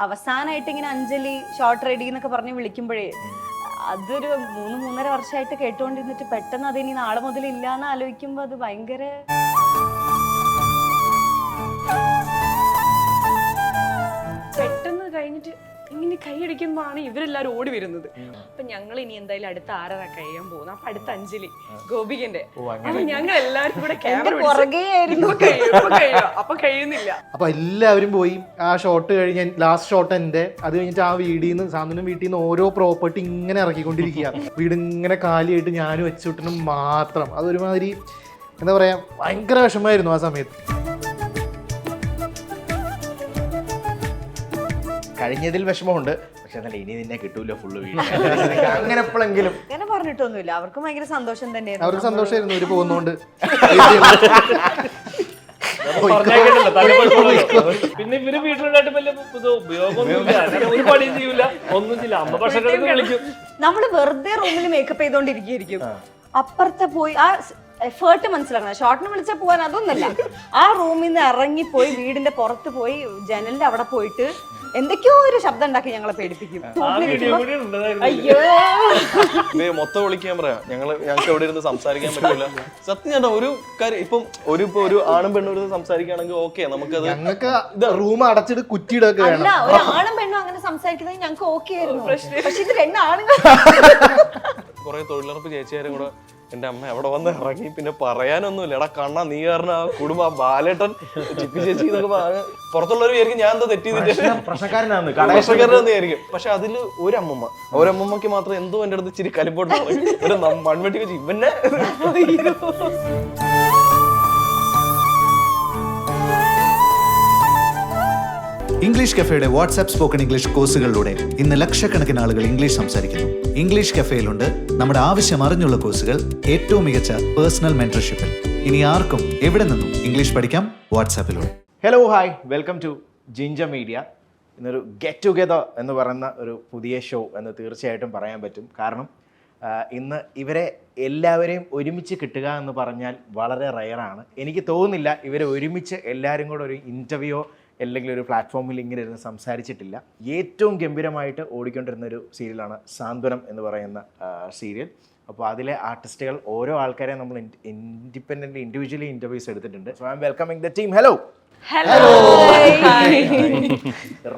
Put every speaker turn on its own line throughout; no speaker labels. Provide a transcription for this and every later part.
അവസാനമായിട്ട് ഇങ്ങനെ Anjali short ready എന്നൊക്കെ പറഞ്ഞ് വിളിക്കുമ്പോഴേ അതൊരു മൂന്ന് മൂന്നര വർഷമായിട്ട് കേട്ടുകൊണ്ടിരുന്നിട്ട് പെട്ടെന്ന് അതിനി നാളെ മുതൽ ഇല്ലാന്ന് ആലോചിക്കുമ്പോൾ അത് ഭയങ്കര
പെട്ടെന്ന് കഴിഞ്ഞിട്ട് ഇങ്ങനെ കൈയടിക്കുമ്പോഴാണ് ഇവരെല്ലാരും ഓടി വരുന്നത്. അപ്പൊ ഞങ്ങൾ ഇനി എന്തായാലും അടുത്ത ആരാ കഴിയാൻ പോകുന്നത്. അപ്പൊ അടുത്ത അഞ്ജലി ഗോപികന്റെ. അപ്പൊ ഞങ്ങൾ എല്ലാരും കൂടെ ക്യാമറ അപ്പൊ കഴിയുന്നില്ല.
അപ്പൊ എല്ലാവരും പോയി. ആ ഷോട്ട് കഴിഞ്ഞ ലാസ്റ്റ് ഷോട്ട് എന്റെ അത് കഴിഞ്ഞിട്ട് ആ വീടിൽ നിന്ന് സാന്ത്വനം വീട്ടിൽ നിന്ന് ഓരോ പ്രോപ്പർട്ടി ഇങ്ങനെ ഇറക്കിക്കൊണ്ടിരിക്കുക. വീട് ഇങ്ങനെ കാലിയായിട്ട് ഞാനും വെച്ചുവിട്ടനും മാത്രം. അതൊരുമാതിരി എന്താ പറയാ ഭയങ്കര വിഷമമായിരുന്നു ആ സമയത്ത്.
കഴിഞ്ഞതിൽ വിഷമമുണ്ട്. പക്ഷെ എന്നാലും ഇനി നിന്നെ കിട്ടൂല ഫുള്ള് അങ്ങനെ എപ്പോഴെങ്കിലും.
അങ്ങനെ പറഞ്ഞിട്ടൊന്നുമില്ല. അവർക്ക് ഭയങ്കര സന്തോഷം തന്നെയായിരുന്നു.
അവർക്ക് സന്തോഷമായിരുന്നു. ഇവർ പോകുന്നോണ്ട്.
പിന്നെ ഇവർ വീട്ടിലുണ്ടായിട്ട് വലിയ ഇത് ഉപയോഗമൊന്നുമില്ല. അങ്ങനെ ഒരു പണിയും ചെയ്യൂല. ഒന്നും ചെയ്യില്ല അമ്മ
നമ്മൾ വെറുതെ റൂമിൽ മേക്കപ്പ് ചെയ്തോണ്ടിരിക്കും അപ്പുറത്തെ പോയി ആ എഫേർട്ട് മനസ്സിലാക്കണം. ഷോർട്ടിന് വിളിച്ചാൽ പോകാൻ അതൊന്നല്ല ആ റൂമിൽ നിന്ന് ഇറങ്ങിപ്പോയി വീടിന്റെ പുറത്ത് പോയി ജനലിന്റെ അവിടെ പോയിട്ട് എന്തൊക്കെയോ ഒരു ശബ്ദം ഉണ്ടാക്കി ഞങ്ങളെ പേടിപ്പിക്കും. അയ്യോ.
മൊത്തം വിളിക്കാൻ പറയാം. ഞങ്ങൾ ഞങ്ങൾക്ക് എവിടെ ഇരുന്ന് സംസാരിക്കാൻ പറ്റില്ല. സത്യം ചേട്ടാ ഒരു കാര്യം ഇപ്പം ഒരു ഇപ്പൊ ഒരു ആണും പെണ്ണും ഇരുന്ന് സംസാരിക്കുകയാണെങ്കിൽ ഓക്കെ നമുക്കത്
ഞങ്ങൾക്ക് റൂം അടച്ചിട്ട് കുറ്റിയിടൊക്കെ
അല്ല ഒരു ആണും പെണ്ണും അങ്ങനെ സംസാരിക്കുന്നത് ഞങ്ങൾക്ക് ഓക്കെ ആയിരുന്നു. പക്ഷെ ഇത് രണ്ടാണുങ്ങൾ
കുറെ തൊഴിലുറപ്പ് ചേച്ചിയാരും കൂടെ എന്റെ അമ്മ എവിടെ വന്ന് ഇറങ്ങി പിന്നെ പറയാനൊന്നുമില്ല. എടാ കണ്ണ നീ കാരണം ആ കുടുംബ ബാലേട്ടൻ ചിപ്പി ചേച്ചി എന്നൊക്കെ പറഞ്ഞ് പുറത്തുള്ളവർ വിചാരിക്കും ഞാൻ എന്താ തെറ്റി
പ്രശ്നക്കാരനാണ്
വിചാരിക്കും. പക്ഷെ അതിൽ ഒരു അമ്മമ്മ ഒരമ്മമ്മക്ക് മാത്രം എന്തോ എന്റെ അടുത്ത് ഇച്ചിരി കലിപ്പോട്ട് ഒരു മൺവെട്ടി വെച്ച് ഇവന്നെ
ഇംഗ്ലീഷ് കഫേയുടെ വാട്സ്ആപ്പ് സ്പോക്കൺ ഇംഗ്ലീഷ് കോഴ്സുകളിലൂടെ ഇന്ന് ലക്ഷക്കണക്കിന് ആളുകൾ ഇംഗ്ലീഷ് സംസാരിക്കുന്നു. ഇംഗ്ലീഷ് കഫേയിലുണ്ട് നമ്മുടെ ആവശ്യം അറിഞ്ഞുള്ള കോഴ്സുകൾ ഏറ്റവും മികച്ച പേഴ്സണൽ മെന്റർഷിപ്പിൽ ഇനി ആർക്കും എവിടെ നിന്നും ഇംഗ്ലീഷ് പഠിക്കാം? വാട്സാപ്പിലൂടെ
hello hi welcome to Jincha media ഇന്നൊരു ഗെറ്റ് ടുഗെദർ എന്ന് പറയുന്ന ഒരു പുതിയ ഷോ എന്ന് തീർച്ചയായിട്ടും പറയാൻ പറ്റും. കാരണം ഇന്ന് ഇവരെ എല്ലാവരെയും ഒരുമിച്ച് കിട്ടുക എന്ന് പറഞ്ഞാൽ വളരെ റയറാണ് എനിക്ക് തോന്നുന്നില്ല ഇവരെ ഒരുമിച്ച് എല്ലാവരും കൂടെ ഒരു ഇന്റർവ്യൂയോ അല്ലെങ്കിൽ ഒരു പ്ലാറ്റ്ഫോമിൽ ഇങ്ങനെ ഇരുന്ന് സംസാരിച്ചിട്ടില്ല. ഏറ്റവും ഗംഭീരമായിട്ട് ഓടിക്കൊണ്ടിരുന്ന ഒരു സീരിയലാണ് സാന്ത്വനം എന്ന് പറയുന്ന സീരിയൽ അപ്പോൾ അതിലെ ആർട്ടിസ്റ്റുകൾ ഓരോ ആൾക്കാരെ നമ്മൾ ഇൻഡിപെൻഡന്റ് ഇൻഡിവിജ്വലി ഇന്റർവ്യൂസ് എടുത്തിട്ടുണ്ട്. So I'm welcoming the team hello
hello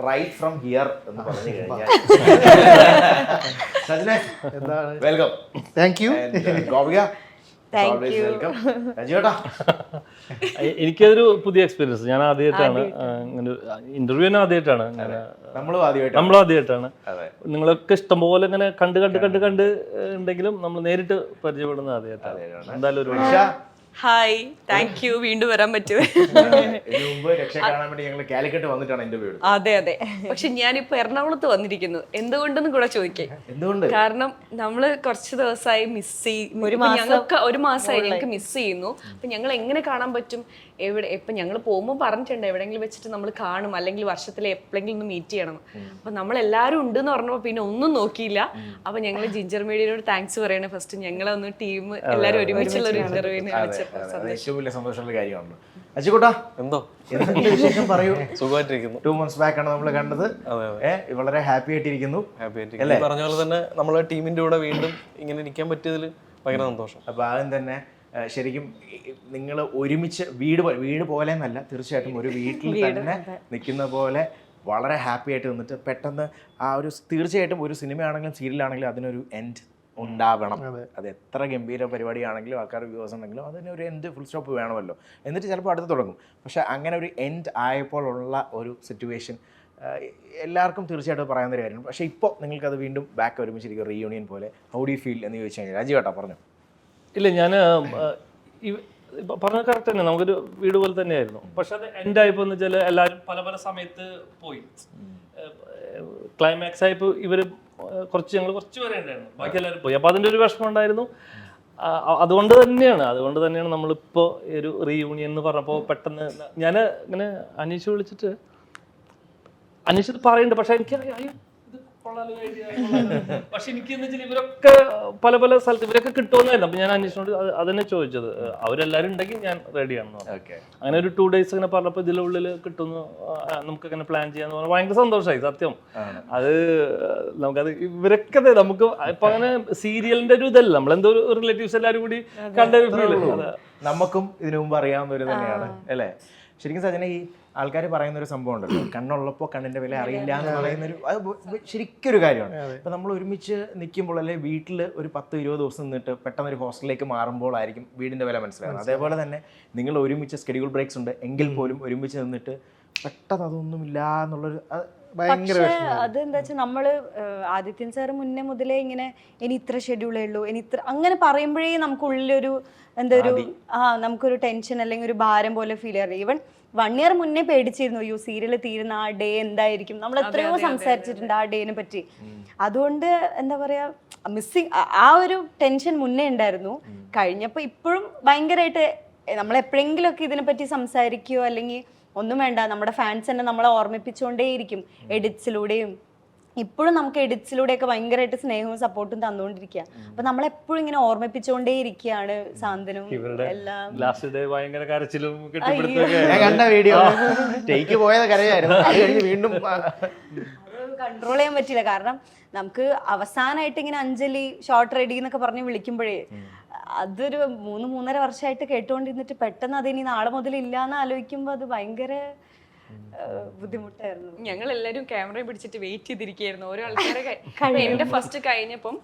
right from here എന്ന് പറഞ്ഞു കഴിഞ്ഞാൽ. സജിനെ
എന്താണ്
വെൽക്കം
താങ്ക് യു
ഗോപിക
എനിക്കതൊരു പുതിയ എക്സ്പീരിയൻസ് ഞാൻ ആദ്യമായിട്ടാണ് ഇങ്ങനെ ഇന്റർവ്യൂ തന്നെ ആദ്യമായിട്ടാണ്
നമ്മളും ആദ്യമായിട്ട്
നമ്മളും ആദ്യമായിട്ടാണ്. നിങ്ങളൊക്കെ ഇഷ്ടംപോലെ ഇങ്ങനെ കണ്ട് കണ്ട് കണ്ട് കണ്ട് ഉണ്ടെങ്കിലും നമ്മൾ നേരിട്ട് പരിചയപ്പെടുന്നത് ആദ്യമായിട്ടാണ്. എന്തായാലും ഒരു
ഹായ് താങ്ക് യു വീണ്ടും വരാൻ പറ്റുമോ
ഇതിനു മുമ്പ് കാണാൻ വേണ്ടി ഞങ്ങൾ കാലിക്കറ്റ് വന്നിട്ടാണ് ഇന്റർവ്യൂ എടുത്തത്
അതെ അതെ. പക്ഷെ ഞാനിപ്പോ എറണാകുളത്ത് വന്നിരിക്കുന്നു. എന്തുകൊണ്ടെന്ന് കൂടെ ചോദിക്കേ?
എന്തുകൊണ്ട്?
കാരണം നമ്മൾ കുറച്ച് ദിവസമായി മിസ് ചെയ്യും ഒരു ഞങ്ങൾക്ക് ഒരു മാസമായി ഞങ്ങൾക്ക് മിസ് ചെയ്യുന്നു. അപ്പൊ ഞങ്ങൾ എങ്ങനെ കാണാൻ പറ്റും? എവിടെ ഇപ്പം ഞങ്ങൾ പോകുമ്പോൾ പറഞ്ഞിട്ടുണ്ട് എവിടെയെങ്കിലും വെച്ചിട്ട് നമ്മൾ കാണും അല്ലെങ്കിൽ വർഷത്തിൽ എപ്പോഴെങ്കിലും ഒന്ന് മീറ്റ് ചെയ്യണം അപ്പം നമ്മൾ എല്ലാവരും ഉണ്ട് എന്ന് പറഞ്ഞപ്പോ പിന്നെ ഒന്നും നോക്കിയില്ല. അപ്പം ഞങ്ങൾ ജിഞ്ചർ മീഡിയയോട് താങ്ക്സ് പറയണേ. ഫസ്റ്റ് ഞങ്ങളെ ഒന്ന് ടീം എല്ലാവരും ഒരുമിച്ചുള്ള ഒരു ഇന്റർവ്യൂവിന് വെച്ചപ്പോ
അത് ഏറ്റവും വലിയ സന്തോഷമുള്ള കാര്യമാണ് അച്ചുകൂട്ടാ
എന്തോ?
വിശേഷം പറയൂ.
സുഖമായിട്ടിരിക്കുന്നു.
ടു മന്ത്സ് ബാക്ക് ആണ് നമ്മൾ കണ്ടത്. വളരെ ഹാപ്പി ആയിട്ടിരിക്കുന്നു.
ഹാപ്പി ആയിട്ട് ഈ പറഞ്ഞ പോലെ തന്നെ നമ്മളെ ടീമിന്റെ കൂടെ വീണ്ടും ഇങ്ങനെ ഇരിക്കാൻ പറ്റിയതിൽ ഭയങ്കര സന്തോഷം.
അപ്പോൾ ആദ്യം തന്നെ ശരിക്കും നിങ്ങൾ ഒരുമിച്ച് വീട് പോലെ വീട് പോലെ എന്നല്ല തീർച്ചയായിട്ടും ഒരു വീട്ടിൽ തന്നെ നിൽക്കുന്ന പോലെ വളരെ ഹാപ്പി ആയിട്ട് നിന്നിട്ട് പെട്ടെന്ന് ആ ഒരു തീർച്ചയായിട്ടും ഒരു സിനിമയാണെങ്കിലും സീരിയലാണെങ്കിലും അതിനൊരു എൻഡ് ഉണ്ടാവണം. അത്. എത്ര ഗംഭീര പരിപാടിയാണെങ്കിലും ആൾക്കാർ വ്യൂവേഴ്സ് ഉണ്ടെങ്കിലും അതിനൊരു എൻഡ് ഫുൾ സ്റ്റോപ്പ് വേണമല്ലോ. എന്നിട്ട് ചിലപ്പോൾ അടുത്ത് തുടങ്ങും. പക്ഷേ അങ്ങനെ ഒരു എൻഡ് ആയപ്പോൾ ഉള്ള ഒരു സിറ്റുവേഷൻ എല്ലാവർക്കും തീർച്ചയായിട്ടും പറയാവുന്ന ഒരു കാര്യമാണ്. പക്ഷേ ഇപ്പോൾ നിങ്ങൾക്കത് വീണ്ടും ബാക്ക് ഒരുമിച്ചിരിക്കും റീയൂണിയൻ പോലെ. ഹൗ ഡി ഫീൽ എന്ന് ചോദിച്ചു കഴിഞ്ഞാൽ രാജീവ് കേട്ടോ പറഞ്ഞു.
ഇല്ല ഞാൻ പറഞ്ഞ കറക്റ്റ് തന്നെ നമുക്കൊരു വീട് പോലെ തന്നെയായിരുന്നു. പക്ഷെ അത് എൻഡ് ആയപ്പോ എന്ന് വെച്ചാൽ എല്ലാവരും പല പല സമയത്ത് പോയി. ക്ലൈമാക്സ് ആയപ്പോൾ ഇവർ കുറച്ച് ഞങ്ങൾ കുറച്ച് പേരെ ഉണ്ടായിരുന്നു. ബാക്കി എല്ലാവരും പോയി. അപ്പോൾ അതിന്റെ ഒരു വിഷമം ഉണ്ടായിരുന്നു. അതുകൊണ്ട് തന്നെയാണ്. അതുകൊണ്ട് തന്നെയാണ് നമ്മളിപ്പോൾ ഒരു റീയൂണിയൻ എന്ന് പറഞ്ഞപ്പോൾ പെട്ടെന്ന് ഞാൻ ഇങ്ങനെ അനീഷ് വിളിച്ചിട്ട് അനീഷ് പറയുന്നുണ്ട് പക്ഷെ എനിക്ക് പക്ഷെ എനിക്ക് എന്ന് വെച്ചാൽ ഇവരൊക്കെ പല പല സ്ഥലത്ത് ഇവരൊക്കെ കിട്ടുമെന്നായിരുന്നു. അപ്പൊ ഞാൻ അന്വേഷിച്ചോണ്ട് അത് അതന്നെ ചോദിച്ചത്. അവരെല്ലാരും ഉണ്ടെങ്കിൽ ഞാൻ റെഡിയാണെന്ന് പറഞ്ഞു. അങ്ങനെ ഒരു ടു ഡേയ്സ് ഇങ്ങനെ പറഞ്ഞപ്പോൾ ഇതിലെ ഉള്ളിൽ കിട്ടുന്ന. നമുക്ക് അങ്ങനെ പ്ലാൻ ചെയ്യാന്ന് പറഞ്ഞു. ഭയങ്കര സന്തോഷമായി സത്യം. അത് നമുക്കത് ഇവരൊക്കെ നമുക്ക് ഇപ്പൊ അങ്ങനെ സീരിയലിന്റെ ഒരു ഇതല്ല. നമ്മളെന്തോ ഒരു റിലേറ്റീവ്സ് എല്ലാരും കൂടി കണ്ട ഒരു ഫീൽ
നമുക്കും ഇതിനു മുമ്പ് അറിയാവുന്ന ഒരു തന്നെയാണ് അല്ലേ? ശരിക്കും സജന ഈ ആൾക്കാർ പറയുന്ന ഒരു സംഭവം ഉണ്ടല്ലോ കണ്ണുള്ളപ്പോൾ കണ്ണിന്റെ വില അറിയില്ല എന്ന് പറയുന്നൊരു അത് ബ- ബ- ശരിക്കും ഒരു കാര്യമാണ് ഇപ്പൊ നമ്മൾ ഒരുമിച്ച് നിൽക്കുമ്പോൾ അല്ലെ വീട്ടിൽ ഒരു പത്ത് ഇരുപത് ദിവസം നിന്നിട്ട് പെട്ടെന്ന് ഒരു ഹോസ്റ്റലിലേക്ക് മാറുമ്പോഴായിരിക്കും വീടിന്റെ വില മനസ്സിലാകുന്നത് അതേപോലെ തന്നെ നിങ്ങൾ ഒരുമിച്ച് സ്കെഡ്യൂൾ ബ്രേക്സ് ഉണ്ട് എങ്കിൽ പോലും ഒരുമിച്ച് നിന്നിട്ട് പെട്ടെന്ന് അതൊന്നുമില്ല എന്നുള്ളൊരു
പക്ഷേ എന്താ വെച്ചാൽ നമ്മൾ ആദിത്യൻ സാർ മുന്നേ മുതലേ ഇങ്ങനെ ഇനി ഇത്ര ഷെഡ്യൂളേ ഉള്ളൂ ഇനി ഇത്ര അങ്ങനെ പറയുമ്പോഴേ നമുക്ക് ഉള്ളിലൊരു എന്താ ഒരു ആ നമുക്കൊരു ടെൻഷൻ അല്ലെങ്കിൽ ഒരു ഭാരം പോലെ ഫീൽ ചെയ്യാറ് ഈവൻ വൺ ഇയർ മുന്നേ പേടിച്ചിരുന്നു അയ്യോ സീരിയൽ തീരുന്ന ആ ഡേ എന്തായിരിക്കും? നമ്മൾ എത്രയോ സംസാരിച്ചിട്ടുണ്ട് ആ ഡേനെ പറ്റി. അതുകൊണ്ട് എന്താ പറയാ മിസ്സിങ് ആ ഒരു ടെൻഷൻ മുന്നേ ഉണ്ടായിരുന്നു. കഴിഞ്ഞപ്പോൾ ഇപ്പോഴും ഭയങ്കരമായിട്ട് നമ്മൾ എപ്പോഴെങ്കിലുമൊക്കെ ഇതിനെപ്പറ്റി സംസാരിക്കുകയോ അല്ലെങ്കിൽ ഒന്നും വേണ്ട നമ്മുടെ ഫാൻസ് തന്നെ നമ്മളെ ഓർമ്മിപ്പിച്ചുകൊണ്ടേയിരിക്കും. എഡിറ്റ്സിലൂടെയും ഇപ്പോഴും നമുക്ക് എഡിറ്റ്സിലൂടെയൊക്കെ ഭയങ്കരമായിട്ട് സ്നേഹവും സപ്പോർട്ടും തന്നുകൊണ്ടിരിക്കുക അപ്പൊ നമ്മളെപ്പോഴും ഇങ്ങനെ ഓർമ്മിപ്പിച്ചുകൊണ്ടേയിരിക്കുകയാണ് സാന്ത്വനവും എല്ലാം.
ലാസ്റ്റ് ഭയങ്കര കരച്ചിലും
കണ്ട വീഡിയോ ടേക്ക് പോയത് കരയായിരുന്നു. അത് വീണ്ടും
കൺട്രോൾ ചെയ്യാൻ പറ്റില്ല കാരണം നമുക്ക് അവസാനമായിട്ട് ഇങ്ങനെ അഞ്ജലി ഷോർട്ട് റെഡി എന്നൊക്കെ പറഞ്ഞ് വിളിക്കുമ്പോഴേ അതൊരു മൂന്ന് മൂന്നര വർഷമായിട്ട് കേട്ടുകൊണ്ടിരുന്നിട്ട് പെട്ടെന്ന് അതിനി നാളെ മുതൽ ഇല്ലാന്ന് ആലോചിക്കുമ്പോൾ അത് ഭയങ്കര ബുദ്ധിമുട്ടായിരുന്നു.
ഞങ്ങൾ എല്ലാരും ക്യാമറ പിടിച്ചിട്ട് വെയിറ്റ് ചെയ്തിരിക്കുകയായിരുന്നു. ഓരോ ആൾക്കാരെ എന്റെ ഫസ്റ്റ് കഴിഞ്ഞപ്പം